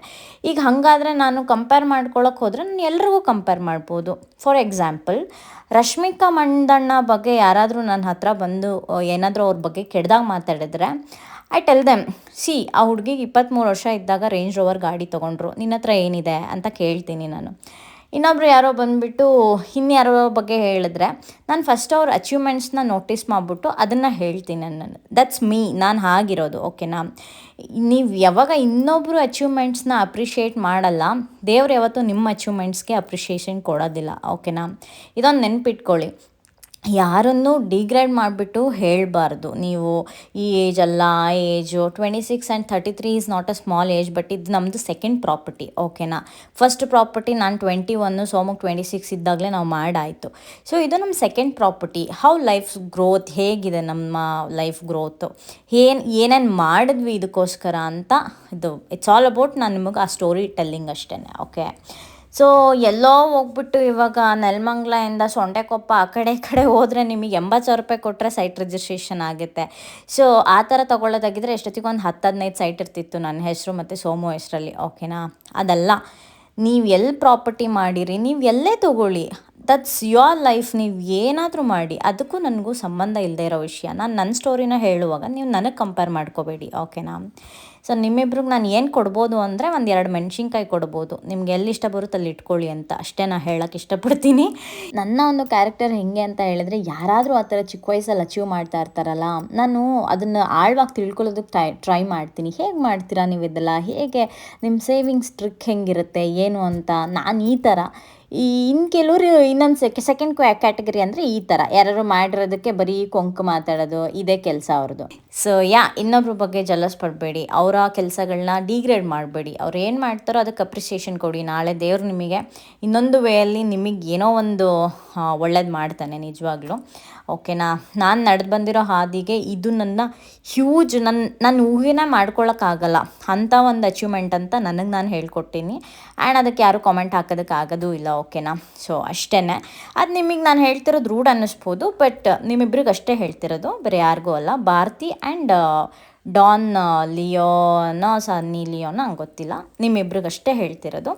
ಈಗ ಹಾಗಾದರೆ ನಾನು ಕಂಪೇರ್ ಮಾಡ್ಕೊಳಕ್ಕೆ ಹೋದರೆ ನಾನು ಎಲ್ರಿಗೂ ಕಂಪೇರ್ ಮಾಡ್ಬೋದು. ಫಾರ್ ಎಕ್ಸಾಂಪಲ್ ರಶ್ಮಿಕಾ ಮಂದಣ್ಣ ಬಗ್ಗೆ ಯಾರಾದರೂ ನನ್ನ ಹತ್ರ ಬಂದು, ಏನಾದರೂ ಅವ್ರ ಬಗ್ಗೆ ಕೆಡ್ದಾಗ ಮಾತಾಡಿದ್ರೆ ಐ ಟೆಲ್ ದೆಮ್ ಸಿ ಆ ಹುಡುಗಿಗೆ ಇಪ್ಪತ್ತ್ಮೂರು ವರ್ಷ ಇದ್ದಾಗ ರೇಂಜ್ ರೋವರ್ ಗಾಡಿ ತೊಗೊಂಡ್ರು. ನಿನ್ನ ಹತ್ರ ಏನಿದೆ? ಅಂತ ಕೇಳ್ತೀನಿ ನಾನು. ಇನ್ನೊಬ್ರು ಯಾರೋ ಬಂದುಬಿಟ್ಟು ಇನ್ಯಾರೋ ಬಗ್ಗೆ ಹೇಳಿದ್ರೆ, ನಾನು ಫಸ್ಟ್ ಅವ್ರ ಅಚೀವ್ಮೆಂಟ್ಸ್ನ ನೋಟಿಸ್ ಮಾಡಿಬಿಟ್ಟು ಅದನ್ನು ಹೇಳ್ತೀನಿ ನಾನು ದಟ್ಸ್ ಮೀ ನಾನು ಹಾಗಿರೋದು. ಓಕೆನಾ ನೀವು ಯಾವಾಗ ಇನ್ನೊಬ್ಬರು ಅಚೀವ್ಮೆಂಟ್ಸ್ನ ಅಪ್ರಿಷಿಯೇಟ್ ಮಾಡಲ್ಲ, ದೇವ್ರು ಯಾವತ್ತೂ ನಿಮ್ಮ ಅಚೀವ್ಮೆಂಟ್ಸ್ಗೆ ಅಪ್ರಿಷಿಯೇಷನ್ ಕೊಡೋದಿಲ್ಲ. ಓಕೆನಾ ಇದೊಂದು ನೆನ್ಪಿಟ್ಕೊಳ್ಳಿ. ಯಾರನ್ನು ಡಿಗ್ರೇಡ್ ಮಾಡಿಬಿಟ್ಟು ಹೇಳಬಾರ್ದು. ನೀವು ಈ ಏಜ್ ಅಲ್ಲ, ಆ age twenty six and thirty three is not a small age, but ಇದು ನಮ್ಮದು ಸೆಕೆಂಡ್ ಪ್ರಾಪರ್ಟಿ, ಓಕೆನಾ? ಫಸ್ಟ್ ಪ್ರಾಪರ್ಟಿ ನಾನು ಟ್ವೆಂಟಿ ಒನ್ನು ಸೋಮಕ್ಕೆ ಟ್ವೆಂಟಿ ಸಿಕ್ಸ್ ಇದ್ದಾಗಲೇ ನಾವು ಮಾಡಾಯಿತು. ಸೊ, ಇದು ನಮ್ಮ second property. How life growth ಹೇಗಿದೆ ನಮ್ಮ ಲೈಫ್ ಗ್ರೋತು ಏನು, ಏನೇನು ಮಾಡಿದ್ವಿ ಇದಕ್ಕೋಸ್ಕರ ಅಂತ ಇದು ಇಟ್ಸ್ ಆಲ್ ಅಬೌಟ್ ನಾನು ನಿಮಗೆ ಆ ಸ್ಟೋರಿ ಟೆಲ್ಲಿಂಗ್ ಅಷ್ಟೇ ಓಕೆ ಸೊ ಎಲ್ಲೋ ಹೋಗ್ಬಿಟ್ಟು ಇವಾಗ ನೆಲಮಂಗ್ಲದಿಂದ ಸೊಂಡೆಕೊಪ್ಪ ಆ ಕಡೆ ಈ ಕಡೆ ಹೋದರೆ ನಿಮಗೆ ಎಂಬತ್ತು ಸಾವಿರ ರೂಪಾಯಿ ಕೊಟ್ಟರೆ ಸೈಟ್ ರಿಜಿಸ್ಟ್ರೇಷನ್ ಆಗುತ್ತೆ. ಸೊ ಆ ಥರ ತೊಗೊಳ್ಳೋದಾಗಿದ್ದರೆ ಎಷ್ಟೊತ್ತಿಗೆ ಒಂದು ಹತ್ತು ಹದಿನೈದು ಸೈಟ್ ಇರ್ತಿತ್ತು ನನ್ನ ಹೆಸರು ಮತ್ತು ಸೋಮು ಹೆಸರಲ್ಲಿ, ಓಕೆನಾ? ಅದಲ್ಲ, ನೀವು ಎಲ್ಲಿ ಪ್ರಾಪರ್ಟಿ ಮಾಡಿರಿ, ನೀವು ಎಲ್ಲೇ ತೊಗೊಳ್ಳಿ ದಟ್ಸ್ ಯುವರ್ ಲೈಫ್ ನೀವು ಏನಾದರೂ ಮಾಡಿ, ಅದಕ್ಕೂ ನನಗೂ ಸಂಬಂಧ ಇಲ್ಲದೆ ಇರೋ ವಿಷಯ ನಾನು ನನ್ನ ಸ್ಟೋರಿನ ಹೇಳುವಾಗ ನೀವು ನನಗೆ ಕಂಪೇರ್ ಮಾಡ್ಕೋಬೇಡಿ, ಓಕೆನಾ? ಸೊ ನಿಮ್ಮಿಬ್ರಿಗೆ ನಾನು ಏನು ಕೊಡ್ಬೋದು ಅಂದರೆ ಒಂದು ಎರಡು ಮೆಣಸಿನ್ಕಾಯಿ ಕೊಡ್ಬೋದು. ನಿಮ್ಗೆ ಎಲ್ಲಿ ಇಷ್ಟ ಬರುತ್ತೆ ಅಲ್ಲಿ ಇಟ್ಕೊಳ್ಳಿ ಅಂತ. ಅಷ್ಟೇ ನಾನು ಹೇಳೋಕ್ಕೆ ಇಷ್ಟಪಡ್ತೀನಿ. ನನ್ನ ಒಂದು ಕ್ಯಾರೆಕ್ಟರ್ ಹೆಂಗೆ ಅಂತ ಹೇಳಿದ್ರೆ ಯಾರಾದರೂ ಆ ಥರ ಚಿಕ್ಕ ವಯಸ್ಸಲ್ಲಿ ಅಚೀವ್ ಮಾಡ್ತಾ ಇರ್ತಾರಲ್ಲ, ನಾನು ಅದನ್ನು ಆಳ್ವಾಗಿ ತಿಳ್ಕೊಳ್ಳೋದಕ್ಕೆ ಟ್ರೈ ಟ್ರೈ ಮಾಡ್ತೀನಿ. ಹೇಗೆ ಮಾಡ್ತೀರಾ ನೀವು ಇದೆಲ್ಲ? ಹೇಗೆ ನಿಮ್ಮ ಸೇವಿಂಗ್ಸ್ ಟ್ರಿಕ್ ಹೆಂಗಿರುತ್ತೆ? ಏನು ಅಂತ? ನಾನು ಈ ಥರ. ಈ ಇನ್ನು ಕೆಲವರು ಇನ್ನೊಂದು ಸೆಕೆ ಸೆಕೆಂಡ್ ಕ್ಯಾಟಗರಿ ಅಂದರೆ ಈ ಥರ. ಯಾರು ಮಾಡಿರೋದಕ್ಕೆ ಬರೀ ಕೊಂಕು ಮಾತಾಡೋದು, ಇದೇ ಕೆಲಸ ಅವ್ರದ್ದು ಸೊ ಯಾ, ಇನ್ನೊಬ್ರ ಬಗ್ಗೆ ಜಲಸ್ ಪಡಬೇಡಿ. ಅವರ ಕೆಲಸಗಳನ್ನ ಡಿಗ್ರೇಡ್ ಮಾಡಬೇಡಿ. ಅವ್ರು ಏನು ಮಾಡ್ತಾರೋ ಅದಕ್ಕೆ ಅಪ್ರಿಸಿಯೇಷನ್ ಕೊಡಿ. ನಾಳೆ ದೇವರು ನಿಮಗೆ ಇನ್ನೊಂದು ವೇಯಲ್ಲಿ ನಿಮಗೆ ಏನೋ ಒಂದು ಒಳ್ಳೇದು ಮಾಡ್ತಾನೆ ನಿಜವಾಗ್ಲೂ. ಓಕೆನಾ ನಾನು ನಡೆದು ಬಂದಿರೋ ಹಾದಿಗೆ ಇದು ನನ್ನ ಹ್ಯೂಜ್ ನನ್ನ ನಾನು ಊಹೆನೇ ಮಾಡ್ಕೊಳ್ಳೋಕ್ಕಾಗಲ್ಲ ಅಂಥ ಒಂದು ಅಚೀವ್ಮೆಂಟ್ ಅಂತ ನನಗೆ ನಾನು ಹೇಳ್ಕೊಟ್ಟಿನಿ. ಆ್ಯಂಡ್ ಅದಕ್ಕೆ ಯಾರು ಕಾಮೆಂಟ್ ಹಾಕೋದಕ್ಕೆ ಆಗೋದು ಇಲ್ಲ ಓಕೆನಾ ಸೊ ಅಷ್ಟೇ ಅದು ನಿಮಗೆ ನಾನು ಹೇಳ್ತಿರೋದು ರೂಢ ಅನ್ನಿಸ್ಬೋದು ಬಟ್ ನಿಮ್ಮಿಬ್ರಿಗೆ ಅಷ್ಟೇ ಹೇಳ್ತಿರೋದು, ಬೇರೆ ಯಾರಿಗೂ ಅಲ್ಲ. Bharati and Don Leone, Sunny Leone ನಂಗೆ ಗೊತ್ತಿಲ್ಲ. ನಿಮ್ಮಿಬ್ರಿಗಷ್ಟೇ ಹೇಳ್ತಿರೋದು.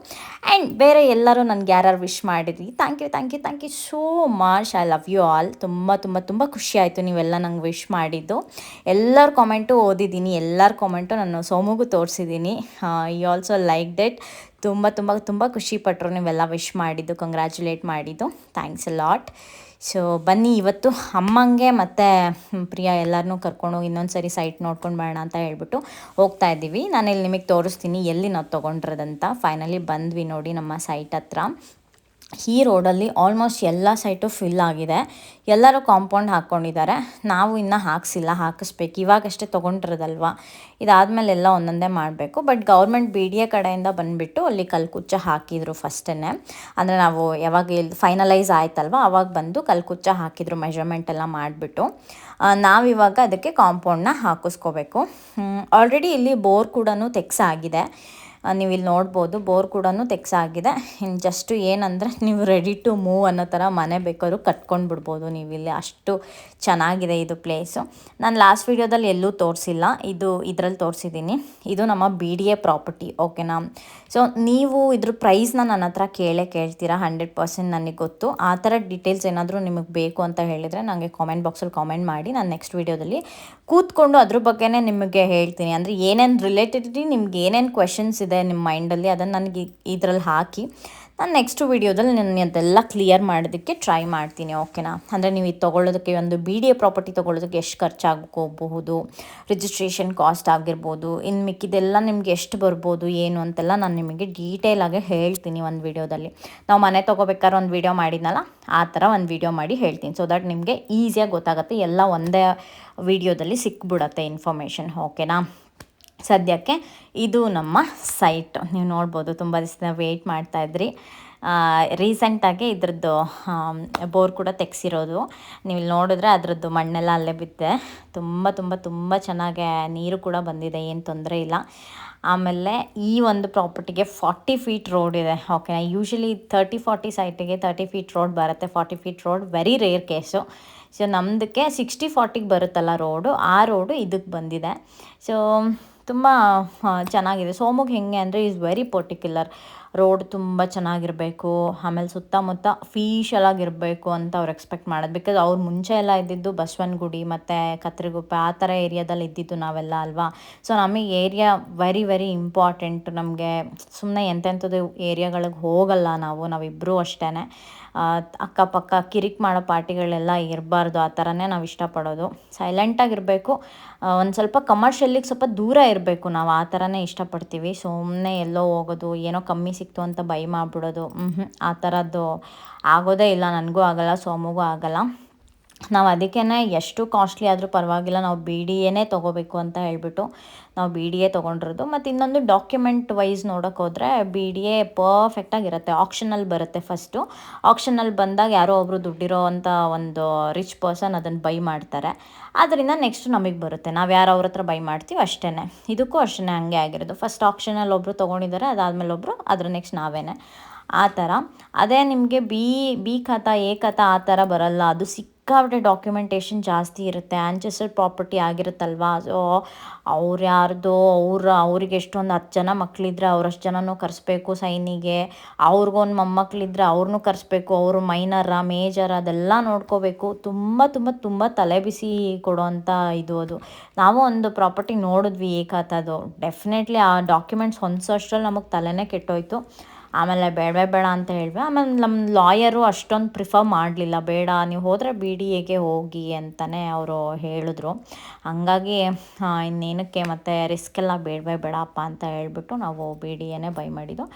ಆ್ಯಂಡ್ ಬೇರೆ ಎಲ್ಲರೂ ನನಗೆ ಯಾರ್ಯಾರು ವಿಶ್ ಮಾಡಿರಿ thank you thank you thank you so much I love you all ತುಂಬ ತುಂಬ ತುಂಬ ಖುಷಿ ಆಯಿತು ನೀವೆಲ್ಲ ನಂಗೆ ವಿಶ್ ಮಾಡಿದ್ದು. ಎಲ್ಲರ ಕಾಮೆಂಟು ಓದಿದ್ದೀನಿ. ಎಲ್ಲರ ಕಾಮೆಂಟು ನಾನು ಸೋಮುಗು ತೋರಿಸಿದ್ದೀನಿ. ಯು ಆಲ್ಸೋ ಲೈಕ್ ಡೆಟ್ ತುಂಬ ತುಂಬ ತುಂಬ ಖುಷಿಪಟ್ಟರು ನೀವೆಲ್ಲ ವಿಶ್ ಮಾಡಿದ್ದು ಕಂಗ್ರ್ಯಾಚುಲೇಟ್ ಮಾಡಿದ್ದು. ಥ್ಯಾಂಕ್ಸ್ ಅ ಲಾಟ್ ಸೊ ಬನ್ನಿ, ಇವತ್ತು ಅಮ್ಮಂಗೆ ಮತ್ತು ಪ್ರಿಯಾ ಎಲ್ಲರನ್ನೂ ಕರ್ಕೊಂಡು ಇನ್ನೊಂದು ಸರಿ ಸೈಟ್ ನೋಡ್ಕೊಂಡು ಬರೋಣ ಅಂತ ಹೇಳ್ಬಿಟ್ಟು ಹೋಗ್ತಾ ಇದ್ದೀವಿ. ನಾನು ಇಲ್ಲಿ ನಿಮಗೆ ತೋರಿಸ್ತೀನಿ ಎಲ್ಲಿ ನಾವು ತೊಗೊಂಡ್ರದಂತ. ಫೈನಲಿ ಬಂದ್ವಿ ನೋಡಿ ನಮ್ಮ ಸೈಟ್ ಹತ್ರ. ಈ ರೋಡಲ್ಲಿ ಆಲ್ಮೋಸ್ಟ್ ಎಲ್ಲ ಸೈಟು ಫಿಲ್ ಆಗಿದೆ. ಎಲ್ಲರೂ ಕಾಂಪೌಂಡ್ ಹಾಕ್ಕೊಂಡಿದ್ದಾರೆ. ನಾವು ಇನ್ನು ಹಾಕ್ಸಿಲ್ಲ, ಹಾಕಿಸ್ಬೇಕು. ಇವಾಗಷ್ಟೇ ತೊಗೊಂಡಿರೋದಲ್ವ? ಇದಾದಮೇಲೆ ಎಲ್ಲ ಒಂದೊಂದೇ ಮಾಡಬೇಕು. But government B D A ಕಡೆಯಿಂದ ಬಂದುಬಿಟ್ಟು ಅಲ್ಲಿ ಕಲ್ಕುಚ್ಚ ಹಾಕಿದರು ಫಸ್ಟೇ ಅಂದರೆ ನಾವು ಯಾವಾಗ ಇಲ್ಲಿ ಫೈನಲೈಸ್ ಆಯ್ತಲ್ವ? ಅವಾಗ ಬಂದು ಕಲ್ಕುಚ್ಚ ಹಾಕಿದ್ರು ಮೆಷರ್ಮೆಂಟ್ ಎಲ್ಲ ಮಾಡಿಬಿಟ್ಟು. ನಾವಿವಾಗ ಅದಕ್ಕೆ ಕಾಂಪೌಂಡನ್ನ ಹಾಕಿಸ್ಕೋಬೇಕು. ಆಲ್ರೆಡಿ ಇಲ್ಲಿ ಬೋರ್ ಕೂಡ ತೆಗ್ಸಾಗಿದೆ. ನೀವು ಇಲ್ಲಿ ನೋಡ್ಬೋದು, ಬೋರ್ ಕೂಡ ತೆಗ್ಸಾಗಿದೆ. ಇನ್ನು ಜಸ್ಟು ಏನಂದರೆ ನೀವು ರೆಡಿ ಟು ಮೂವ್ ಅನ್ನೋ ಥರ ಮನೆ ಬೇಕಾದ್ರೂ ಕಟ್ಕೊಂಡು ಬಿಡ್ಬೋದು ನೀವು ಇಲ್ಲಿ. ಅಷ್ಟು ಚೆನ್ನಾಗಿದೆ ಇದು ಪ್ಲೇಸು ನಾನು ಲಾಸ್ಟ್ ವೀಡಿಯೋದಲ್ಲಿ ಎಲ್ಲೂ ತೋರಿಸಿಲ್ಲ. ಇದು ಇದರಲ್ಲಿ ತೋರಿಸಿದ್ದೀನಿ. ಇದು ನಮ್ಮ ಬಿ ಡಿ ಎ ಪ್ರಾಪರ್ಟಿ ಓಕೆನಾ ಸೊ ನೀವು ಇದ್ರ ಪ್ರೈಸ್ನ ನನ್ನ ಹತ್ರ ಕೇಳೇ ಕೇಳ್ತೀರಾ? ಹಂಡ್ರೆಡ್ ಪರ್ಸೆಂಟ್ ನನಗೆ ಗೊತ್ತು. ಆ ಥರ ಡೀಟೇಲ್ಸ್ ಏನಾದರೂ ನಿಮಗೆ ಬೇಕು ಅಂತ ಹೇಳಿದರೆ ನನಗೆ ಕಾಮೆಂಟ್ ಬಾಕ್ಸಲ್ಲಿ ಕಾಮೆಂಟ್ ಮಾಡಿ. ನಾನು ನೆಕ್ಸ್ಟ್ ವೀಡಿಯೋದಲ್ಲಿ ಕೂತ್ಕೊಂಡು ಅದ್ರ ಬಗ್ಗೆನೇ ನಿಮಗೆ ಹೇಳ್ತೀನಿ. ಅಂದರೆ ಏನೇನು ರಿಲೇಟೆಡ್ಲಿ ನಿಮ್ಗೆ ಏನೇನು ಕ್ವೆಶನ್ಸ್ ಇದೆ ನಿಮ್ಮ ಮೈಂಡಲ್ಲಿ ಅದನ್ನು ನನಗೆ ಇದರಲ್ಲಿ ಹಾಕಿ ನಾನು ನೆಕ್ಸ್ಟ್ ವೀಡಿಯೋದಲ್ಲಿ ನಾನು ಅದೆಲ್ಲ ಕ್ಲಿಯರ್ ಮಾಡೋದಕ್ಕೆ ಟ್ರೈ ಮಾಡ್ತೀನಿ ಓಕೆನಾ ಅಂದರೆ ನೀವು ಇದು ತೊಗೊಳ್ಳೋದಕ್ಕೆ ಒಂದು ಬಿ ಡಿ ಎ ಪ್ರಾಪರ್ಟಿ ತೊಗೊಳ್ಳೋದಕ್ಕೆ ಎಷ್ಟು ಖರ್ಚಾಗ್ಕೋಬಹುದು ರಿಜಿಸ್ಟ್ರೇಷನ್ ಕಾಸ್ಟ್ ಆಗಿರ್ಬೋದು ಇನ್ನು ಮಿಕ್ಕಿದೆಲ್ಲ ನಿಮ್ಗೆ ಎಷ್ಟು ಬರ್ಬೋದು, ಏನು ಅಂತೆಲ್ಲ ನಾನು ನಿಮಗೆ ಡೀಟೇಲಾಗಿ ಹೇಳ್ತೀನಿ ಒಂದು ವೀಡಿಯೋದಲ್ಲಿ ನಾವು ಮನೆ ತೊಗೋಬೇಕಾದ್ರೆ ಒಂದು ವೀಡಿಯೋ ಮಾಡಿದ್ನಲ್ಲ, ಆ ಥರ ಒಂದು ವೀಡಿಯೋ ಮಾಡಿ ಹೇಳ್ತೀನಿ. ಸೊ ದಟ್ ನಿಮಗೆ ಈಸಿಯಾಗಿ ಗೊತ್ತಾಗುತ್ತೆ, ಎಲ್ಲ ಒಂದೇ ವೀಡಿಯೋದಲ್ಲಿ ಸಿಕ್ಬಿಡತ್ತೆ ಇನ್ಫಾರ್ಮೇಷನ್ ಓಕೆನಾ ಸದ್ಯಕ್ಕೆ ಇದು ನಮ್ಮ ಸೈಟ್ ನೀವು ನೋಡ್ಬೋದು, ತುಂಬ ದಿವಸ ವೆಯ್ಟ್ ಮಾಡ್ತಾಯಿದ್ರಿ ರೀಸೆಂಟಾಗಿ ಇದ್ರದ್ದು ಬೋರ್ ಕೂಡ ತೆಗ್ಸಿರೋದು. ನೀವು ನೋಡಿದ್ರೆ ಅದರದ್ದು ಮಣ್ಣೆಲ್ಲ ಅಲ್ಲೇ ಬಿದ್ದೆ ತುಂಬ ತುಂಬ ತುಂಬ ಚೆನ್ನಾಗಿ ನೀರು ಕೂಡ ಬಂದಿದೆ, ಏನು ತೊಂದರೆ ಇಲ್ಲ. ಆಮೇಲೆ ಈ ಒಂದು ಪ್ರಾಪರ್ಟಿಗೆ ಫಾರ್ಟಿ ಫೀಟ್ ರೋಡ್ ಇದೆ ಓಕೆನಾ ಯೂಶಲಿ ತರ್ಟಿ ಫಾರ್ಟಿ ಸೈಟಿಗೆ ತರ್ಟಿ ಫೀಟ್ ರೋಡ್ ಬರುತ್ತೆ. Forty feet road very rare case so ನಮ್ದಕ್ಕೆ sixty ಫಾರ್ಟಿಗೆ ಬರುತ್ತಲ್ಲ ರೋಡು ಆ ರೋಡು ಇದಕ್ಕೆ ಬಂದಿದೆ. ಸೊ ತುಂಬ ಚೆನ್ನಾಗಿದೆ. ಸೋಮುಗೆ ಹೆಂಗೆ ಅಂದರೆ ಈಸ್ ವೆರಿ ಪರ್ಟಿಕ್ಯುಲರ್ ರೋಡ್ ತುಂಬ ಚೆನ್ನಾಗಿರಬೇಕು. ಆಮೇಲೆ ಸುತ್ತಮುತ್ತ ಫೀಶಲಾಗಿರಬೇಕು ಅಂತ ಅವ್ರು ಎಕ್ಸ್ಪೆಕ್ಟ್ ಮಾಡೋದು. ಬಿಕಾಸ್ ಅವ್ರು ಮುಂಚೆ ಎಲ್ಲ ಇದ್ದಿದ್ದು ಬಸವನಗುಡಿ ಮತ್ತು ಕತ್ರಿಗುಪ್ಪೆ ಆ ಥರ ಏರಿಯಾದಲ್ಲಿ ಇದ್ದಿದ್ದು ನಾವೆಲ್ಲ ಅಲ್ವಾ? ಸೊ ನಮಗೆ ಏರಿಯಾ ವೆರಿ ವೆರಿ ಇಂಪಾರ್ಟೆಂಟ್ ನಮಗೆ ಸುಮ್ಮನೆ ಎಂತೆಂಥದ್ದು ಏರಿಯಾಗಳಿಗೆ ಹೋಗಲ್ಲ ನಾವು. ನಾವಿಬ್ಬರೂ ಅಷ್ಟೇ ಅಕ್ಕಪಕ್ಕ ಕಿರಿಕ್ ಮಾಡೋ ಪಾರ್ಟಿಗಳೆಲ್ಲ ಇರಬಾರ್ದು, ಆ ಥರನೇ ನಾವು ಇಷ್ಟಪಡೋದು. ಸೈಲೆಂಟಾಗಿರಬೇಕು ಒಂದು ಸ್ವಲ್ಪ ಕಮರ್ಷಿಯಲ್ಲಿಗೆ ಸ್ವಲ್ಪ ದೂರ ಇರಬೇಕು. ನಾವು ಆ ಥರನೇ ಇಷ್ಟಪಡ್ತೀವಿ. ಸುಮ್ಮನೆ ಎಲ್ಲೋ ಹೋಗೋದು, ಏನೋ ಕಮ್ಮಿ ಸಿಕ್ತು ಅಂತ ಬೈ ಮಾಡಿಬಿಡೋದು. ಆ ಥರದ್ದು ಆಗೋದೇ ಇಲ್ಲ. ನನಗೂ ಆಗಲ್ಲ, ಸೋಮುಗೂ ಆಗಲ್ಲ. ನಾವು ಅದಕ್ಕೇ ಎಷ್ಟು ಕಾಸ್ಟ್ಲಿ ಆದರೂ ಪರವಾಗಿಲ್ಲ, ನಾವು ಬಿ ಡಿ ಎನೇ ತೊಗೋಬೇಕು ಅಂತ ಹೇಳಿಬಿಟ್ಟು ನಾವು ಬಿ ಡಿ ಎ ತೊಗೊಂಡಿರೋದು. ಮತ್ತು ಇನ್ನೊಂದು ಡಾಕ್ಯುಮೆಂಟ್ ವೈಸ್ ನೋಡೋಕೆ ಹೋದರೆ ಬಿ ಡಿ ಎ ಪರ್ಫೆಕ್ಟಾಗಿರುತ್ತೆ ಆಪ್ಷನಲ್ಲಿ ಬರುತ್ತೆ ಫಸ್ಟು ಆಪ್ಷನಲ್ಲಿ ಬಂದಾಗ ಯಾರೋ ಒಬ್ಬರು ದುಡ್ಡಿರೋ ಅಂಥ ಒಂದು ರಿಚ್ ಪರ್ಸನ್ ಅದನ್ನು ಬೈ ಮಾಡ್ತಾರೆ. ಅದರಿಂದ ನೆಕ್ಸ್ಟ್ ನಮಗೆ ಬರುತ್ತೆ. ನಾವು ಯಾರು ಅವ್ರ ಹತ್ರ ಬೈ ಮಾಡ್ತೀವಿ ಅಷ್ಟೇ ಇದಕ್ಕೂ ಅಷ್ಟೇ ಹಂಗೆ ಆಗಿರೋದು. ಫಸ್ಟ್ ಆಪ್ಷನಲ್ಲಿ ಒಬ್ಬರು ತೊಗೊಂಡಿದ್ದಾರೆ ಅದಾದಮೇಲೆ ಒಬ್ಬರು ಅದ್ರ ನೆಕ್ಸ್ಟ್ ನಾವೇನೆ. ಆ ಥರ. ಅದೇ ನಿಮಗೆ ಬಿ ಬಿ ಖಾತಾ ಎ ಖಾತಾ ಆ ಥರ ಬರಲ್ಲ. ಅದು ಸಿಕ್ಕಾಪಟ್ಟೆ ಡಾಕ್ಯುಮೆಂಟೇಷನ್ ಜಾಸ್ತಿ ಇರುತ್ತೆ. ಆ್ಯಂಚೆಸ್ಟರ್ ಪ್ರಾಪರ್ಟಿ ಆಗಿರುತ್ತಲ್ವಾ? ಸೊ ಅವ್ರು ಯಾರ್ದೋ? ಅವ್ರ, ಅವ್ರಿಗೆ ಎಷ್ಟೊಂದು ಹತ್ತು ಜನ ಮಕ್ಕಳಿದ್ರೆ ಅವರಷ್ಟು ಜನನೂ ಕರೆಸ್ಬೇಕು ಸೈನಿಗೆ. ಅವ್ರಿಗೊಂದು ಮೊಮ್ಮಕ್ಕಳಿದ್ರೆ ಅವ್ರನ್ನೂ ಕರೆಸ್ಬೇಕು. ಅವರು ಮೈನರ ಮೇಜರ್ ಅದೆಲ್ಲ ನೋಡ್ಕೋಬೇಕು. ತುಂಬ ತುಂಬ ತುಂಬ ತಲೆ ಬಿಸಿ ಕೊಡುವಂಥ ಇದು ಅದು. ನಾವು ಒಂದು ಪ್ರಾಪರ್ಟಿ ನೋಡಿದ್ವಿ ಏಕಾತದು ಡೆಫಿನೆಟ್ಲಿ ಆ ಡಾಕ್ಯುಮೆಂಟ್ಸ್ ಹೊಂದಿಸೋ ಅಷ್ಟರಲ್ಲಿ ನಮಗೆ ತಲೆನೇ ಕೆಟ್ಟೋಯ್ತು. ಆಮೇಲೆ ಬೇಡವೇ ಬೇಡ ಅಂತ ಹೇಳಿದ್ವಿ ಆಮೇಲೆ ನಮ್ಮ ಲಾಯರು ಅಷ್ಟೊಂದು ಪ್ರಿಫರ್ ಮಾಡಲಿಲ್ಲ. ಬೇಡ, ನೀವು ಹೋದರೆ ಬಿ ಡಿ ಎಗೆ ಹೋಗಿ ಅಂತಲೇ ಅವರು ಹೇಳಿದ್ರು. ಹಂಗಾಗಿ ಇನ್ನೇನಕ್ಕೆ ಮತ್ತು ರಿಸ್ಕ್ ಎಲ್ಲ ಬೇಡವೇ ಬೇಡಪ್ಪ ಅಂತ ಹೇಳಿಬಿಟ್ಟು ನಾವು ಬಿ ಡಿ ಎನೇ ಬೈ ಮಾಡಿದ್ದು.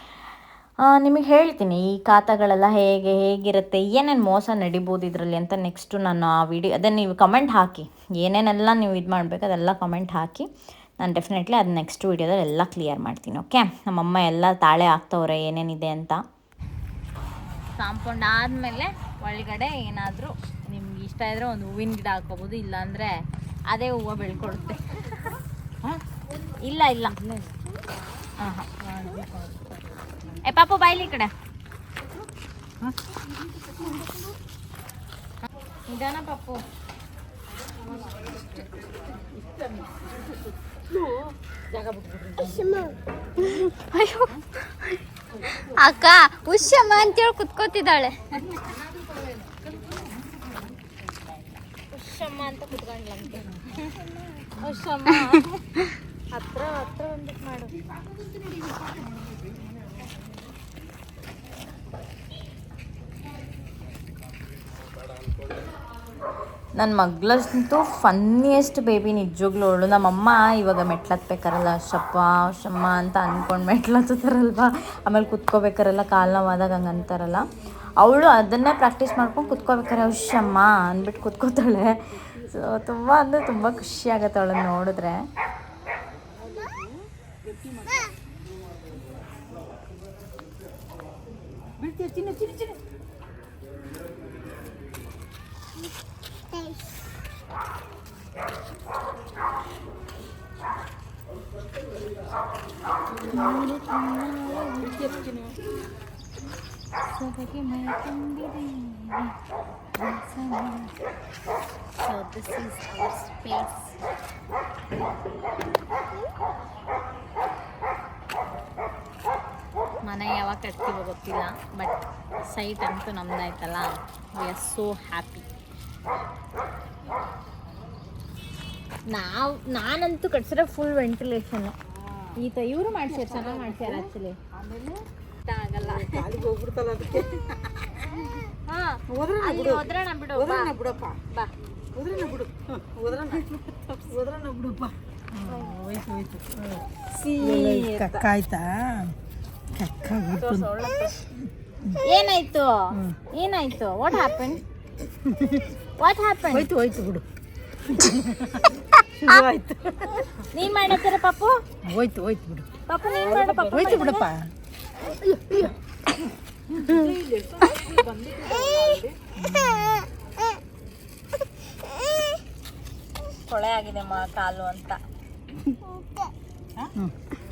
ನಿಮಗೆ ಹೇಳ್ತೀನಿ, ಈ ಖಾತಾಗಳೆಲ್ಲ ಹೇಗೆ, ಹೇಗಿರುತ್ತೆ, ಏನೇನು ಮೋಸ ನಡಿಬೋದು ಇದರಲ್ಲಿ ಅಂತ ನೆಕ್ಸ್ಟು ನಾನು ಆ ವಿಡಿಯೋ ಅದೇ ನೀವು ಕಮೆಂಟ್ ಹಾಕಿ, ಏನೇನೆಲ್ಲ ನೀವು ಇದು ಮಾಡಬೇಕು ಅದೆಲ್ಲ ಕಮೆಂಟ್ ಹಾಕಿ. ನಾನು ಡೆಫಿನೆಟ್ಲಿ ಅದು ನೆಕ್ಸ್ಟ್ ವೀಡಿಯೋದಲ್ಲಿ ಎಲ್ಲ ಕ್ಲಿಯರ್ ಮಾಡ್ತೀನಿ ಓಕೆ ನಮ್ಮಮ್ಮ ಎಲ್ಲ ತಾಳೆ ಆಗ್ತವ್ರೆ ಏನೇನಿದೆ ಅಂತ. ಕಾಂಪೌಂಡ್ ಆದಮೇಲೆ ಒಳಗಡೆ ಏನಾದರೂ ನಿಮ್ಗೆ ಇಷ್ಟ ಇದ್ದರೆ ಒಂದು ಹೂವಿನ ಗಿಡ ಹಾಕೋಬೋದು ಇಲ್ಲಾಂದರೆ ಅದೇ ಹೂವು ಬೆಳ್ಕೊಡುತ್ತೆ. ಇಲ್ಲ ಇಲ್ಲ. ಹಾಂ ಏ, ಪಾಪು, ಬಾಯ್ಲಿ ಕಡೆ. ನಿಧಾನ ಪಾಪು. ಅಯ್ಯೋ. ಅಕ್ಕ ಉಶ್ಯಮ್ಮ ಅಂತೇಳಿ ಕುತ್ಕೋತಿದ್ದಾಳೆ. ಉಷಮ್ಮ ಅಂತ ಕುತ್ಕೊಂಡ್ಲಂತೆ. ಉಷಮ್ಮ ಹತ್ರ ಹತ್ರ ಒಂದಕ್ಕೆ ಮಾಡು. ನನ್ನ ಮಗ್ಳಂತೂ ಫನ್ನಿಯೆಸ್ಟ್ ಬೇಬಿ ನಿಜವಾಗ್ಲೂ ಅವಳು ನಮ್ಮಮ್ಮ ಇವಾಗ ಮೆಟ್ಲತ್ಬೇಕಾರಲ್ಲ ಶಪ್ಪ ಶಮ್ಮ ಅಂತ ಅಂದ್ಕೊಂಡು ಮೆಟ್ಲತ್ತಾರಲ್ವ ಆಮೇಲೆ ಕುತ್ಕೋಬೇಕಾರಲ್ಲ ಕಾಲು ನೋವಾದಾಗ ಹಂಗೆ ಅಂತಾರಲ್ಲ. ಅವಳು ಅದನ್ನೇ ಪ್ರಾಕ್ಟೀಸ್ ಮಾಡ್ಕೊಂಡು ಕುತ್ಕೋಬೇಕಾರೆ ಶಮ್ಮ ಅಂದ್ಬಿಟ್ಟು ಕುತ್ಕೋತಾಳೆ. ಸೊ ತುಂಬ ಅಂದರೆ ತುಂಬ ಖುಷಿ ಆಗುತ್ತೆ ಅವಳನ್ನ ನೋಡಿದ್ರೆ. So this is our space. ಮನೆ ಯಾವಾಗ ಕಟ್ತೀವೋ ಗೊತ್ತಿಲ್ಲ ಬಟ್ ಸೈಟ್ ಅಂತೂ ನಮ್ದಾಯ್ತಲ್ಲ ವಿ ಆರ್ ಸೋ ಹ್ಯಾಪಿ ನಾವು ನಾನಂತೂ ಕಟ್ಸಿರೋ ಫುಲ್ ವೆಂಟಿಲೇಷನ್ ಈತ ಇವರು ಮಾಡ್ಸ್ಯಾರ ಚೆನ್ನಾಗಿ ಮಾಡ್ಸ್ಯಾರ ಆ್ಯಕ್ಚುಲಿ ಆಗಲ್ಲ ಹಾ ಅಲ್ಲಿ ಹೋದ್ರಣ ಬಿಡು. ಬಾ. ಬಿಡಪ್ಪ. ಬಾ. ಹೋದ್ರನ ಬಿಡು. ಹೋದ್ರನ. ಹೋದ್ರನ ಬಿಡಪ್ಪ. ಹೋಯ್ತು ಹೋಯ್ತು ಕಕ್ಕ ಆಯ್ತಾ ಕಕ್ಕ ಏನಾಯ್ತು? ಏನಾಯ್ತು? ವಾಟ್ ಹ್ಯಾಪನ್ ವಾಟ್ ಹ್ಯಾಪನ್ ಹೋಯ್ತು ಹೋಯ್ತು ಬಿಡು. ಆಯ್ತು ನೀನ್ ಮಾಡತ್ತೀರ ಪಾಪು ಹೋಯ್ತು ಹೋಯ್ತು ಬಿಡು. ಪಾಪು ನೀನ್ ಮಾಡು ಪಾಪು ಹೋಯ್ತು ಬಿಡಪ್ಪ. ಕೊಳೆ ಆಗಿದೆ ಮಾ ಕಾಲು ಅಂತ.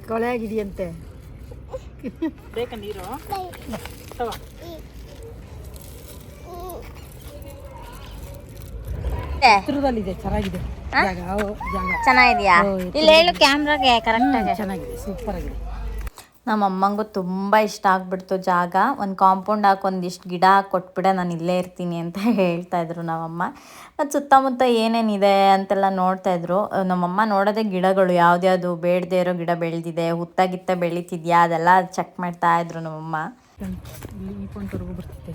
ಕೊಳೆ ಆಗಿದೆಯಂತೆ. ಬೇಕಾ ನೀರು? ಹತ್ರದಲ್ಲಿದೆ ಚೆನ್ನಾಗಿದೆ. ಜಾಗ ಓ, ಜಾಗ. ಚೆನ್ನಾಗಿದ್ಯಾ? ಓ, ಇಲ್ಲಿ ಹೇಳು ಕ್ಯಾಮ್ರಾಗೆ ಕರೆಕ್ಟ್ ಆಗಿ. ಚೆನ್ನಾಗಿದೆ ಸೂಪರ್ ಆಗಿದೆ. ನಮ್ಮ ಅಮ್ಮಂಗೂ ತುಂಬ ಇಷ್ಟ ಆಗ್ಬಿಡ್ತು ಜಾಗ. ಒಂದು ಕಾಂಪೌಂಡ್ ಹಾಕಿ ಒಂದಿಷ್ಟು ಗಿಡ ಕೊಟ್ಬಿಡ ನಾನು ಇಲ್ಲೇ ಇರ್ತೀನಿ ಅಂತ ಹೇಳ್ತಾ ಇದ್ರು ನಮ್ಮಮ್ಮ. ಮತ್ತು ಸುತ್ತಮುತ್ತ ಏನೇನಿದೆ ಅಂತೆಲ್ಲ ನೋಡ್ತಾ ಇದ್ರು. ಅಹ್, ನಮ್ಮಮ್ಮ ನೋಡೋದೇ ಗಿಡಗಳು ಯಾವ್ದ್ಯಾವ್ದು ಬೇಡದೇ ಇರೋ ಗಿಡ ಬೆಳೆದಿದೆ ಹುತ್ತಾಗಿತ್ತ ಬೆಳೀತಿದ್ಯಾ ಅದೆಲ್ಲ ಚೆಕ್ ಮಾಡ್ತಾ ಇದ್ರು ನಮ್ಮಮ್ಮ. ಇಲ್ಲಿ ಈ ಪಾಯಿಂಟ್ವರೆಗೂ ಬರ್ತೈತೆ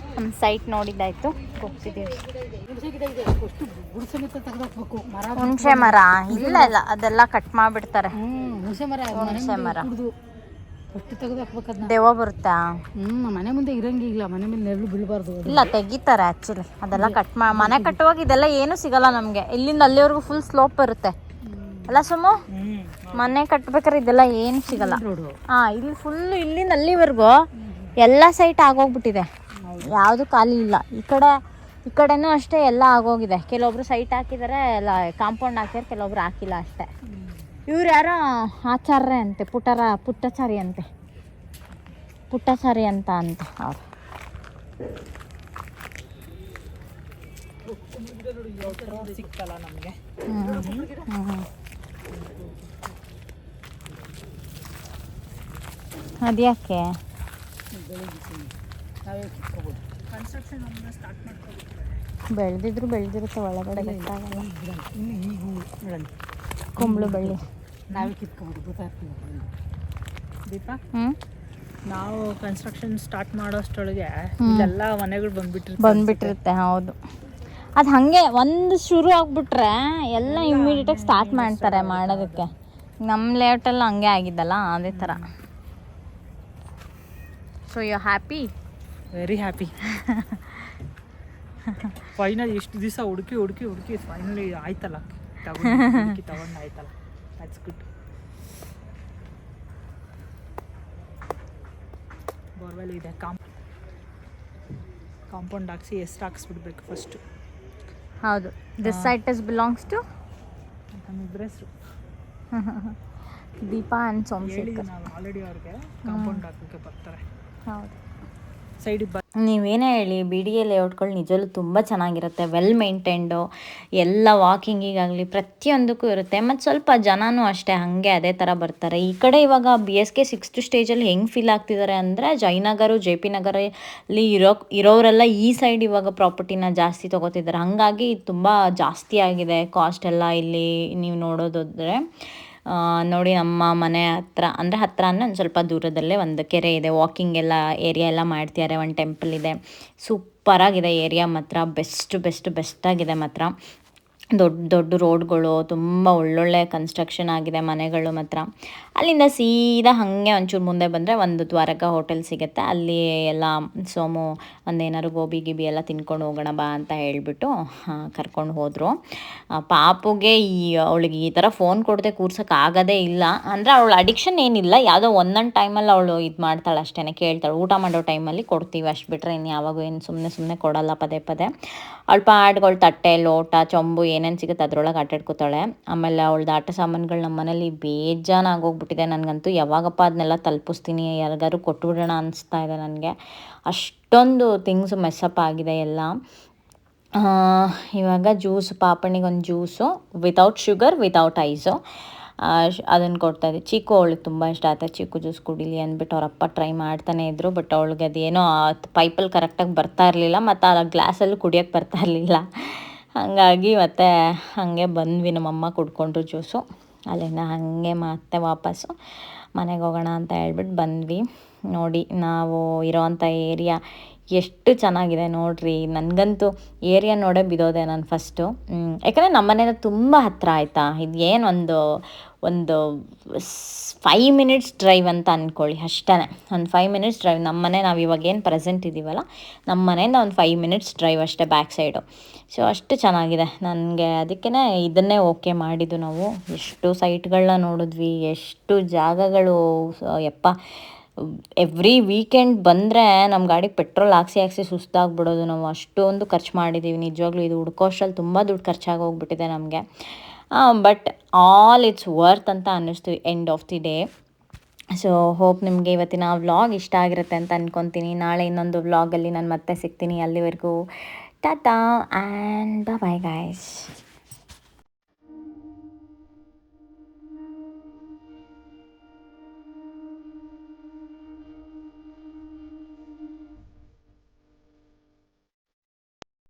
ಸೈಟ್ ನೋಡಿದ್ದಾಯ್ತು. ಹೋಗ್ತಿದ್ದೀವಿ. ಹುಣಸೆ ಮರ. ಇಲ್ಲ ಇಲ್ಲ ಅದೆಲ್ಲ ಕಟ್ ಮಾಡಿಬಿಡ್ತಾರೆ. ಹುಣಸೆ ಮರ. ದೆವ್ವ ಬರುತ್ತಾ? ಮನೆ ಮುಂದೆ ಇರಂಗಿಲ್ಲ ಮನೆ ಮೇಲೆ ನೆರಳು ಬೀಳಬಾರ್ದು ಇಲ್ಲ ತೆಗಿತಾರೆ ಆ್ಯಕ್ಚುಲಿ ಅದೆಲ್ಲ ಕಟ್ ಮಾ ಮನೆ ಕಟ್ಟುವಾಗ ಇದೆಲ್ಲ ಏನು ಸಿಗಲ್ಲ ನಮಗೆ. ಇಲ್ಲಿಂದ ಅಲ್ಲಿವರೆಗೂ ಫುಲ್ ಸ್ಲೋಪ್ ಬರುತ್ತೆ. ಅಲ್ಲ ಸುಮ್ಮ ಮನೆ ಕಟ್ಬೇಕಾರೆ ಇದೆಲ್ಲ ಏನು ಸಿಗಲ್ಲ. ಹಾಂ ಇಲ್ಲಿ ಫುಲ್ ಇಲ್ಲಿಂದ ಅಲ್ಲಿವರೆಗೂ ಎಲ್ಲ ಸೈಟ್ ಆಗೋಗ್ಬಿಟ್ಟಿದೆ. ಯಾವುದು ಖಾಲಿ ಇಲ್ಲ. ಈ ಕಡೆ, ಈ ಕಡೆನೂ ಅಷ್ಟೇ ಎಲ್ಲ ಆಗೋಗಿದೆ. ಕೆಲವೊಬ್ರು ಸೈಟ್ ಹಾಕಿದ್ದಾರೆ ಎಲ್ಲ ಕಾಂಪೌಂಡ್ ಹಾಕಿದ್ದಾರೆ ಕೆಲವೊಬ್ರು ಹಾಕಿಲ್ಲ ಅಷ್ಟೇ. ಇವ್ರು ಯಾರೋ ಆಚಾರ್ಯ ಅಂತೆ ಪುಟ್ಟರ ಪುಟ್ಟಚಾರಿ ಅಂತೆ. ಪುಟ್ಟಚಾರಿ ಅಂತ ಅಂತ ಅವ್ರು. ನಮಗೆ ಅದ್ಯಾಕೆ? ನಾವೇ ಕಿತ್ಕೋಬೋದು. ಬೆಳೆದಿದ್ರು ಬೆಳೆದಿರುತ್ತೆ ಒಳಗಡೆ ಗೊತ್ತಾಗಲ್ಲ ಇನ್ನು ಈಗ ಹೂವು ನೋಡೋಣ ಕುಂಬಳು ಬಳ್ಳಿ. ನಾವೇ ಕಿತ್ಕೋಬೋದು ಗೊತ್ತಾಗ್ತೀವಿ ದೀಪ? ಹ್ಞೂ ನಾವು ಕನ್ಸ್ಟ್ರಕ್ಷನ್ ಸ್ಟಾರ್ಟ್ ಮಾಡೋಷ್ಟೊಳಗೆ ಎಲ್ಲ ಮನೆಗಳು ಬಂದ್ಬಿಟ್ಟಿರುತ್ತೆ ಬಂದ್ಬಿಟ್ಟಿರುತ್ತೆ ಹೌದು. ಅದು ಹಾಗೆ ಒಂದು ಶುರು ಆಗ್ಬಿಟ್ರೆ ಎಲ್ಲ ಇಮ್ಮಿಡಿಯೇಟಾಗಿ ಸ್ಟಾರ್ಟ್ ಮಾಡ್ತಾರೆ ಮಾಡೋದಕ್ಕೆ. ನಮ್ಮ ಲೇಔಟಲ್ಲಿ ಹಂಗೆ ಆಗಿದ್ದಲ್ಲ ಅದೇ ಥರ so you happy very happy final ಎಷ್ಟು ದಿವಸ ಹುಡುಕಿ ಹುಡುಕಿ ಹುಡುಕಿ ಫೈನಲಿ ಆಯ್ತಲ್ಲ. ತಗೊಂಡು ತಗೊಂಡು ಆಯ್ತಲ್ಲ. ದಟ್ಸ್ ಗುಡ್ ಬೋರ್ವೆಲ್ ಇದೆ. ಕಾಂಪ್ ಕಾಂಪೌಂಡ್ ಹಾಕ್ಸಿ ಎಷ್ಟು ಹಾಕ್ಸ್ಬಿಡ್ಬೇಕು ಫಸ್ಟು ಹೌದು. This site is belongs to ನಮ್ಮಿಬ್ಬರ ಹೆಸರು. ದೀಪಾ ಆ್ಯಂಡ್ ಸೋಮಶೇಖರ್. ಆಲ್ರೆಡಿ ಅವ್ರಿಗೆ ಕಾಂಪೌಂಡ್ ಹಾಕೋಕ್ಕೆ ಬರ್ತಾರೆ. ಹೌದು. ಸೈಡಿಗೆ ಬ ನೀವೇನೇ ಹೇಳಿ ಬಿ ಡಿ ಎ ಲೇಔಟ್ಗಳು ನಿಜವಲ್ಲೂ ತುಂಬ ಚೆನ್ನಾಗಿರುತ್ತೆ. ವೆಲ್ ಮೇಂಟೈನ್ಡು ಎಲ್ಲ ವಾಕಿಂಗಿಗಾಗಲಿ ಪ್ರತಿಯೊಂದಕ್ಕೂ ಇರುತ್ತೆ. ಮತ್ತು ಸ್ವಲ್ಪ ಜನನೂ ಅಷ್ಟೇ, ಹಾಗೆ ಅದೇ ಥರ ಬರ್ತಾರೆ. ಈ ಕಡೆ ಇವಾಗ ಬಿ ಎಸ್ ಕೆ ಸಿಕ್ಸ್ತ್ ಸ್ಟೇಜಲ್ಲಿ ಹೆಂಗೆ ಫೀಲ್ ಆಗ್ತಿದ್ದಾರೆ ಅಂದರೆ, ಜಯನಗರ ಜೆ ಪಿ ನಗರಲ್ಲಿ ಇರೋ, ಇರೋರೆಲ್ಲ ಈ ಸೈಡ್ ಇವಾಗ ಪ್ರಾಪರ್ಟಿನ ಜಾಸ್ತಿ ತೊಗೋತಿದ್ದಾರೆ. ಹಾಗಾಗಿ ತುಂಬ ಜಾಸ್ತಿ ಆಗಿದೆ ಕಾಸ್ಟ್ ಎಲ್ಲ ಇಲ್ಲಿ ನೀವು ನೋಡೋದಾದ್ರೆ. ನೋಡಿ ನಮ್ಮ ಮನೆ ಹತ್ರ, ಅಂದರೆ ಹತ್ರ ಒಂದು ಸ್ವಲ್ಪ ದೂರದಲ್ಲೇ ಒಂದು ಕೆರೆ ಇದೆ. ವಾಕಿಂಗ್ ಎಲ್ಲ ಏರಿಯಾ ಎಲ್ಲ ಮಾಡ್ತಿದ್ದಾರೆ ಒಂದು ಟೆಂಪಲ್ ಇದೆ. ಸೂಪರಾಗಿದೆ ಏರಿಯಾ ಮಾತ್ರ. ಬೆಸ್ಟ್ ಬೆಸ್ಟ್ ಬೆಸ್ಟಾಗಿದೆ ಮಾತ್ರ. ದೊಡ್ಡ ದೊಡ್ಡ ರೋಡ್ಗಳು, ತುಂಬ ಒಳ್ಳೊಳ್ಳೆ ಕನ್ಸ್ಟ್ರಕ್ಷನ್ ಆಗಿದೆ ಮನೆಗಳು ಮಾತ್ರ. ಅಲ್ಲಿಂದ ಸೀದಾ ಹಾಗೆ ಒಂಚೂರು ಮುಂದೆ ಬಂದರೆ ಒಂದು ದ್ವಾರಕ ಹೋಟೆಲ್ ಸಿಗುತ್ತೆ. ಅಲ್ಲಿ ಎಲ್ಲ ಸೋಮು ಒಂದೇನಾದ್ರು ಗೋಬಿ ಗಿಬಿ ಎಲ್ಲ ತಿನ್ಕೊಂಡು ಹೋಗೋಣ ಬಾ ಅಂತ ಹೇಳಿಬಿಟ್ಟು ಕರ್ಕೊಂಡು ಹೋದರು. ಪಾಪುಗೆ ಈ ಅವಳಿಗೆ ಈ ಥರ ಫೋನ್ ಕೊಡದೆ ಕೂರ್ಸೋಕೆ ಆಗೋದೇ ಇಲ್ಲ. ಅಂದರೆ ಅವಳು ಅಡಿಕ್ಷನ್ ಏನಿಲ್ಲ. ಯಾವುದೋ ಒಂದೊಂದು ಟೈಮಲ್ಲಿ ಅವಳು ಇದು ಮಾಡ್ತಾಳೆ ಅಷ್ಟೇ ಕೇಳ್ತಾಳೆ. ಊಟ ಮಾಡೋ ಟೈಮಲ್ಲಿ ಕೊಡ್ತೀವಿ ಅಷ್ಟು ಬಿಟ್ಟರೆ ಇನ್ನು ಯಾವಾಗೂ ಏನು ಸುಮ್ಮನೆ ಸುಮ್ಮನೆ ಕೊಡಲ್ಲ ಪದೇ ಪದೇ. ಅವಳ ಪಾಡ್ಗಳು ತಟ್ಟೆ, ಲೋಟ, ಚೊಂಬು ಏನೇನು ಸಿಗುತ್ತೆ ಅದರೊಳಗೆ ಆಟಾಡ್ಕೋತಾಳೆ. ಆಮೇಲೆ ಅವಳ್ದು ಆಟ ಸಾಮಾನುಗಳು ನಮ್ಮ ಮನೇಲಿ ಬೇಜಾನಾಗೋಗ್ಬಿಟ್ಟಿದೆ ನನಗಂತೂ. ಯಾವಾಗಪ್ಪ ಅದನ್ನೆಲ್ಲ ತಲುಪಿಸ್ತೀನಿ ಯಾರಿಗಾರು ಕೊಟ್ಟುಬಿಡೋಣ ಅನಿಸ್ತಾ ಇದೆ ನನಗೆ. ಅಷ್ಟೊಂದು ಥಿಂಗ್ಸು ಮೆಸ್ಸಪ್ ಆಗಿದೆ ಎಲ್ಲ. ಇವಾಗ ಜ್ಯೂಸ್ ಪಾಪಣಿಗೆ ಒಂದು juice without sugar without ice ಅದನ್ನು ಕೊಡ್ತಾಯಿದ್ದೆ ಚಿಕ್ಕು ಅವಳಿಗೆ ತುಂಬ ಇಷ್ಟ ಆಯ್ತು. ಚಿಕ್ಕು ಜ್ಯೂಸ್ ಕುಡೀಲಿ ಅಂದ್ಬಿಟ್ಟು ಅವರಪ್ಪ ಟ್ರೈ ಮಾಡ್ತಾನೆ ಇದ್ದರು ಬಟ್ ಅವಳಿಗೆ ಅದೇನೋ ಪೈಪಲ್ಲಿ ಕರೆಕ್ಟಾಗಿ ಬರ್ತಾ ಇರಲಿಲ್ಲ, ಮತ್ತು ಆ ಗ್ಲಾಸಲ್ಲೂ ಕುಡಿಯೋಕ್ಕೆ ಬರ್ತಾ ಇರಲಿಲ್ಲ. ಹಾಗಾಗಿ ಮತ್ತೆ ಹಾಗೆ ಬಂದ್ವಿ ನಮ್ಮಮ್ಮ ಕುಡ್ಕೊಂಡ್ರು ಜ್ಯೂಸು. ಅಲ್ಲಿಂದ ಹಾಗೆ ಮತ್ತೆ ವಾಪಸ್ಸು ಮನೆಗೆ ಹೋಗೋಣ ಅಂತ ಹೇಳ್ಬಿಟ್ಟು ಬಂದ್ವಿ. ನೋಡಿ, ನಾವು ಇರೋವಂಥ ಏರಿಯಾ ಎಷ್ಟು ಚೆನ್ನಾಗಿದೆ ನೋಡ್ರಿ. ನನಗಂತೂ ಏರಿಯಾ ನೋಡೇ ಬಿದೋದೆ ನಾನು ಫಸ್ಟು. ಯಾಕಂದರೆ ನಮ್ಮ ಮನೆಯಿಂದ ತುಂಬ ಹತ್ತಿರ ಆಯಿತಾ? ಇದು ಏನು ಒಂದು ಫೈವ್ ಮಿನಿಟ್ಸ್ ಡ್ರೈವ್ ಅಂತ ಅಂದ್ಕೊಳ್ಳಿ ಅಷ್ಟೇ ಒಂದು ಫೈವ್ ಮಿನಿಟ್ಸ್ ಡ್ರೈವ್ ನಮ್ಮ ಮನೆ ನಾವು ಇವಾಗ ಏನು ಪ್ರೆಸೆಂಟ್ ಇದ್ದೀವಲ್ಲ ನಮ್ಮ ಮನೆಯಿಂದ ಒಂದು ಫೈವ್ ಮಿನಿಟ್ಸ್ ಡ್ರೈವ್ ಅಷ್ಟೇ ಬ್ಯಾಕ್ ಸೈಡು ಸೊ ಅಷ್ಟು ಚೆನ್ನಾಗಿದೆ. ನನಗೆ ಅದಕ್ಕೇ ಇದನ್ನೇ ಓಕೆ ಮಾಡಿದ್ದು ನಾವು. ಎಷ್ಟು ಸೈಟ್ಗಳನ್ನ ನೋಡಿದ್ವಿ, ಎಷ್ಟು ಜಾಗಗಳು ಯಪ್ಪ. ಎವ್ರಿ ವೀಕೆಂಡ್ ಬಂದರೆ ನಮ್ಮ ಗಾಡಿಗೆ ಪೆಟ್ರೋಲ್ ಹಾಕ್ಸಿ ಹಾಕ್ಸಿ ಸುಸ್ತಾಗ್ಬಿಡೋದು ನಾವು. ಅಷ್ಟೊಂದು ಖರ್ಚು ಮಾಡಿದ್ದೀವಿ ನಿಜವಾಗ್ಲೂ ಇದು ಹುಡ್ಕೋಷ್ಟಲ್ಲಿ ತುಂಬ ದುಡ್ಡು ಖರ್ಚಾಗಿ ಹೋಗ್ಬಿಟ್ಟಿದೆ ನಮಗೆ. ಬಟ್ ಆಲ್ ಇಟ್ಸ್ ವರ್ತ್ ಅಂತ ಅನ್ನಿಸ್ತು end of the day so hope ನಿಮಗೆ ಇವತ್ತಿನ ವ್ಲಾಗ್ ಇಷ್ಟ ಆಗಿರುತ್ತೆ ಅಂತ ಅಂದ್ಕೊತೀನಿ ನಾಳೆ ಇನ್ನೊಂದು ವ್ಲಾಗಲ್ಲಿ ನಾನು ಮತ್ತೆ ಸಿಗ್ತೀನಿ. ಅಲ್ಲಿವರೆಗೂ ಟಾಟಾ ಆ್ಯಂಡ್ ಬಾಯ್ ಗಾಯ್ಸ್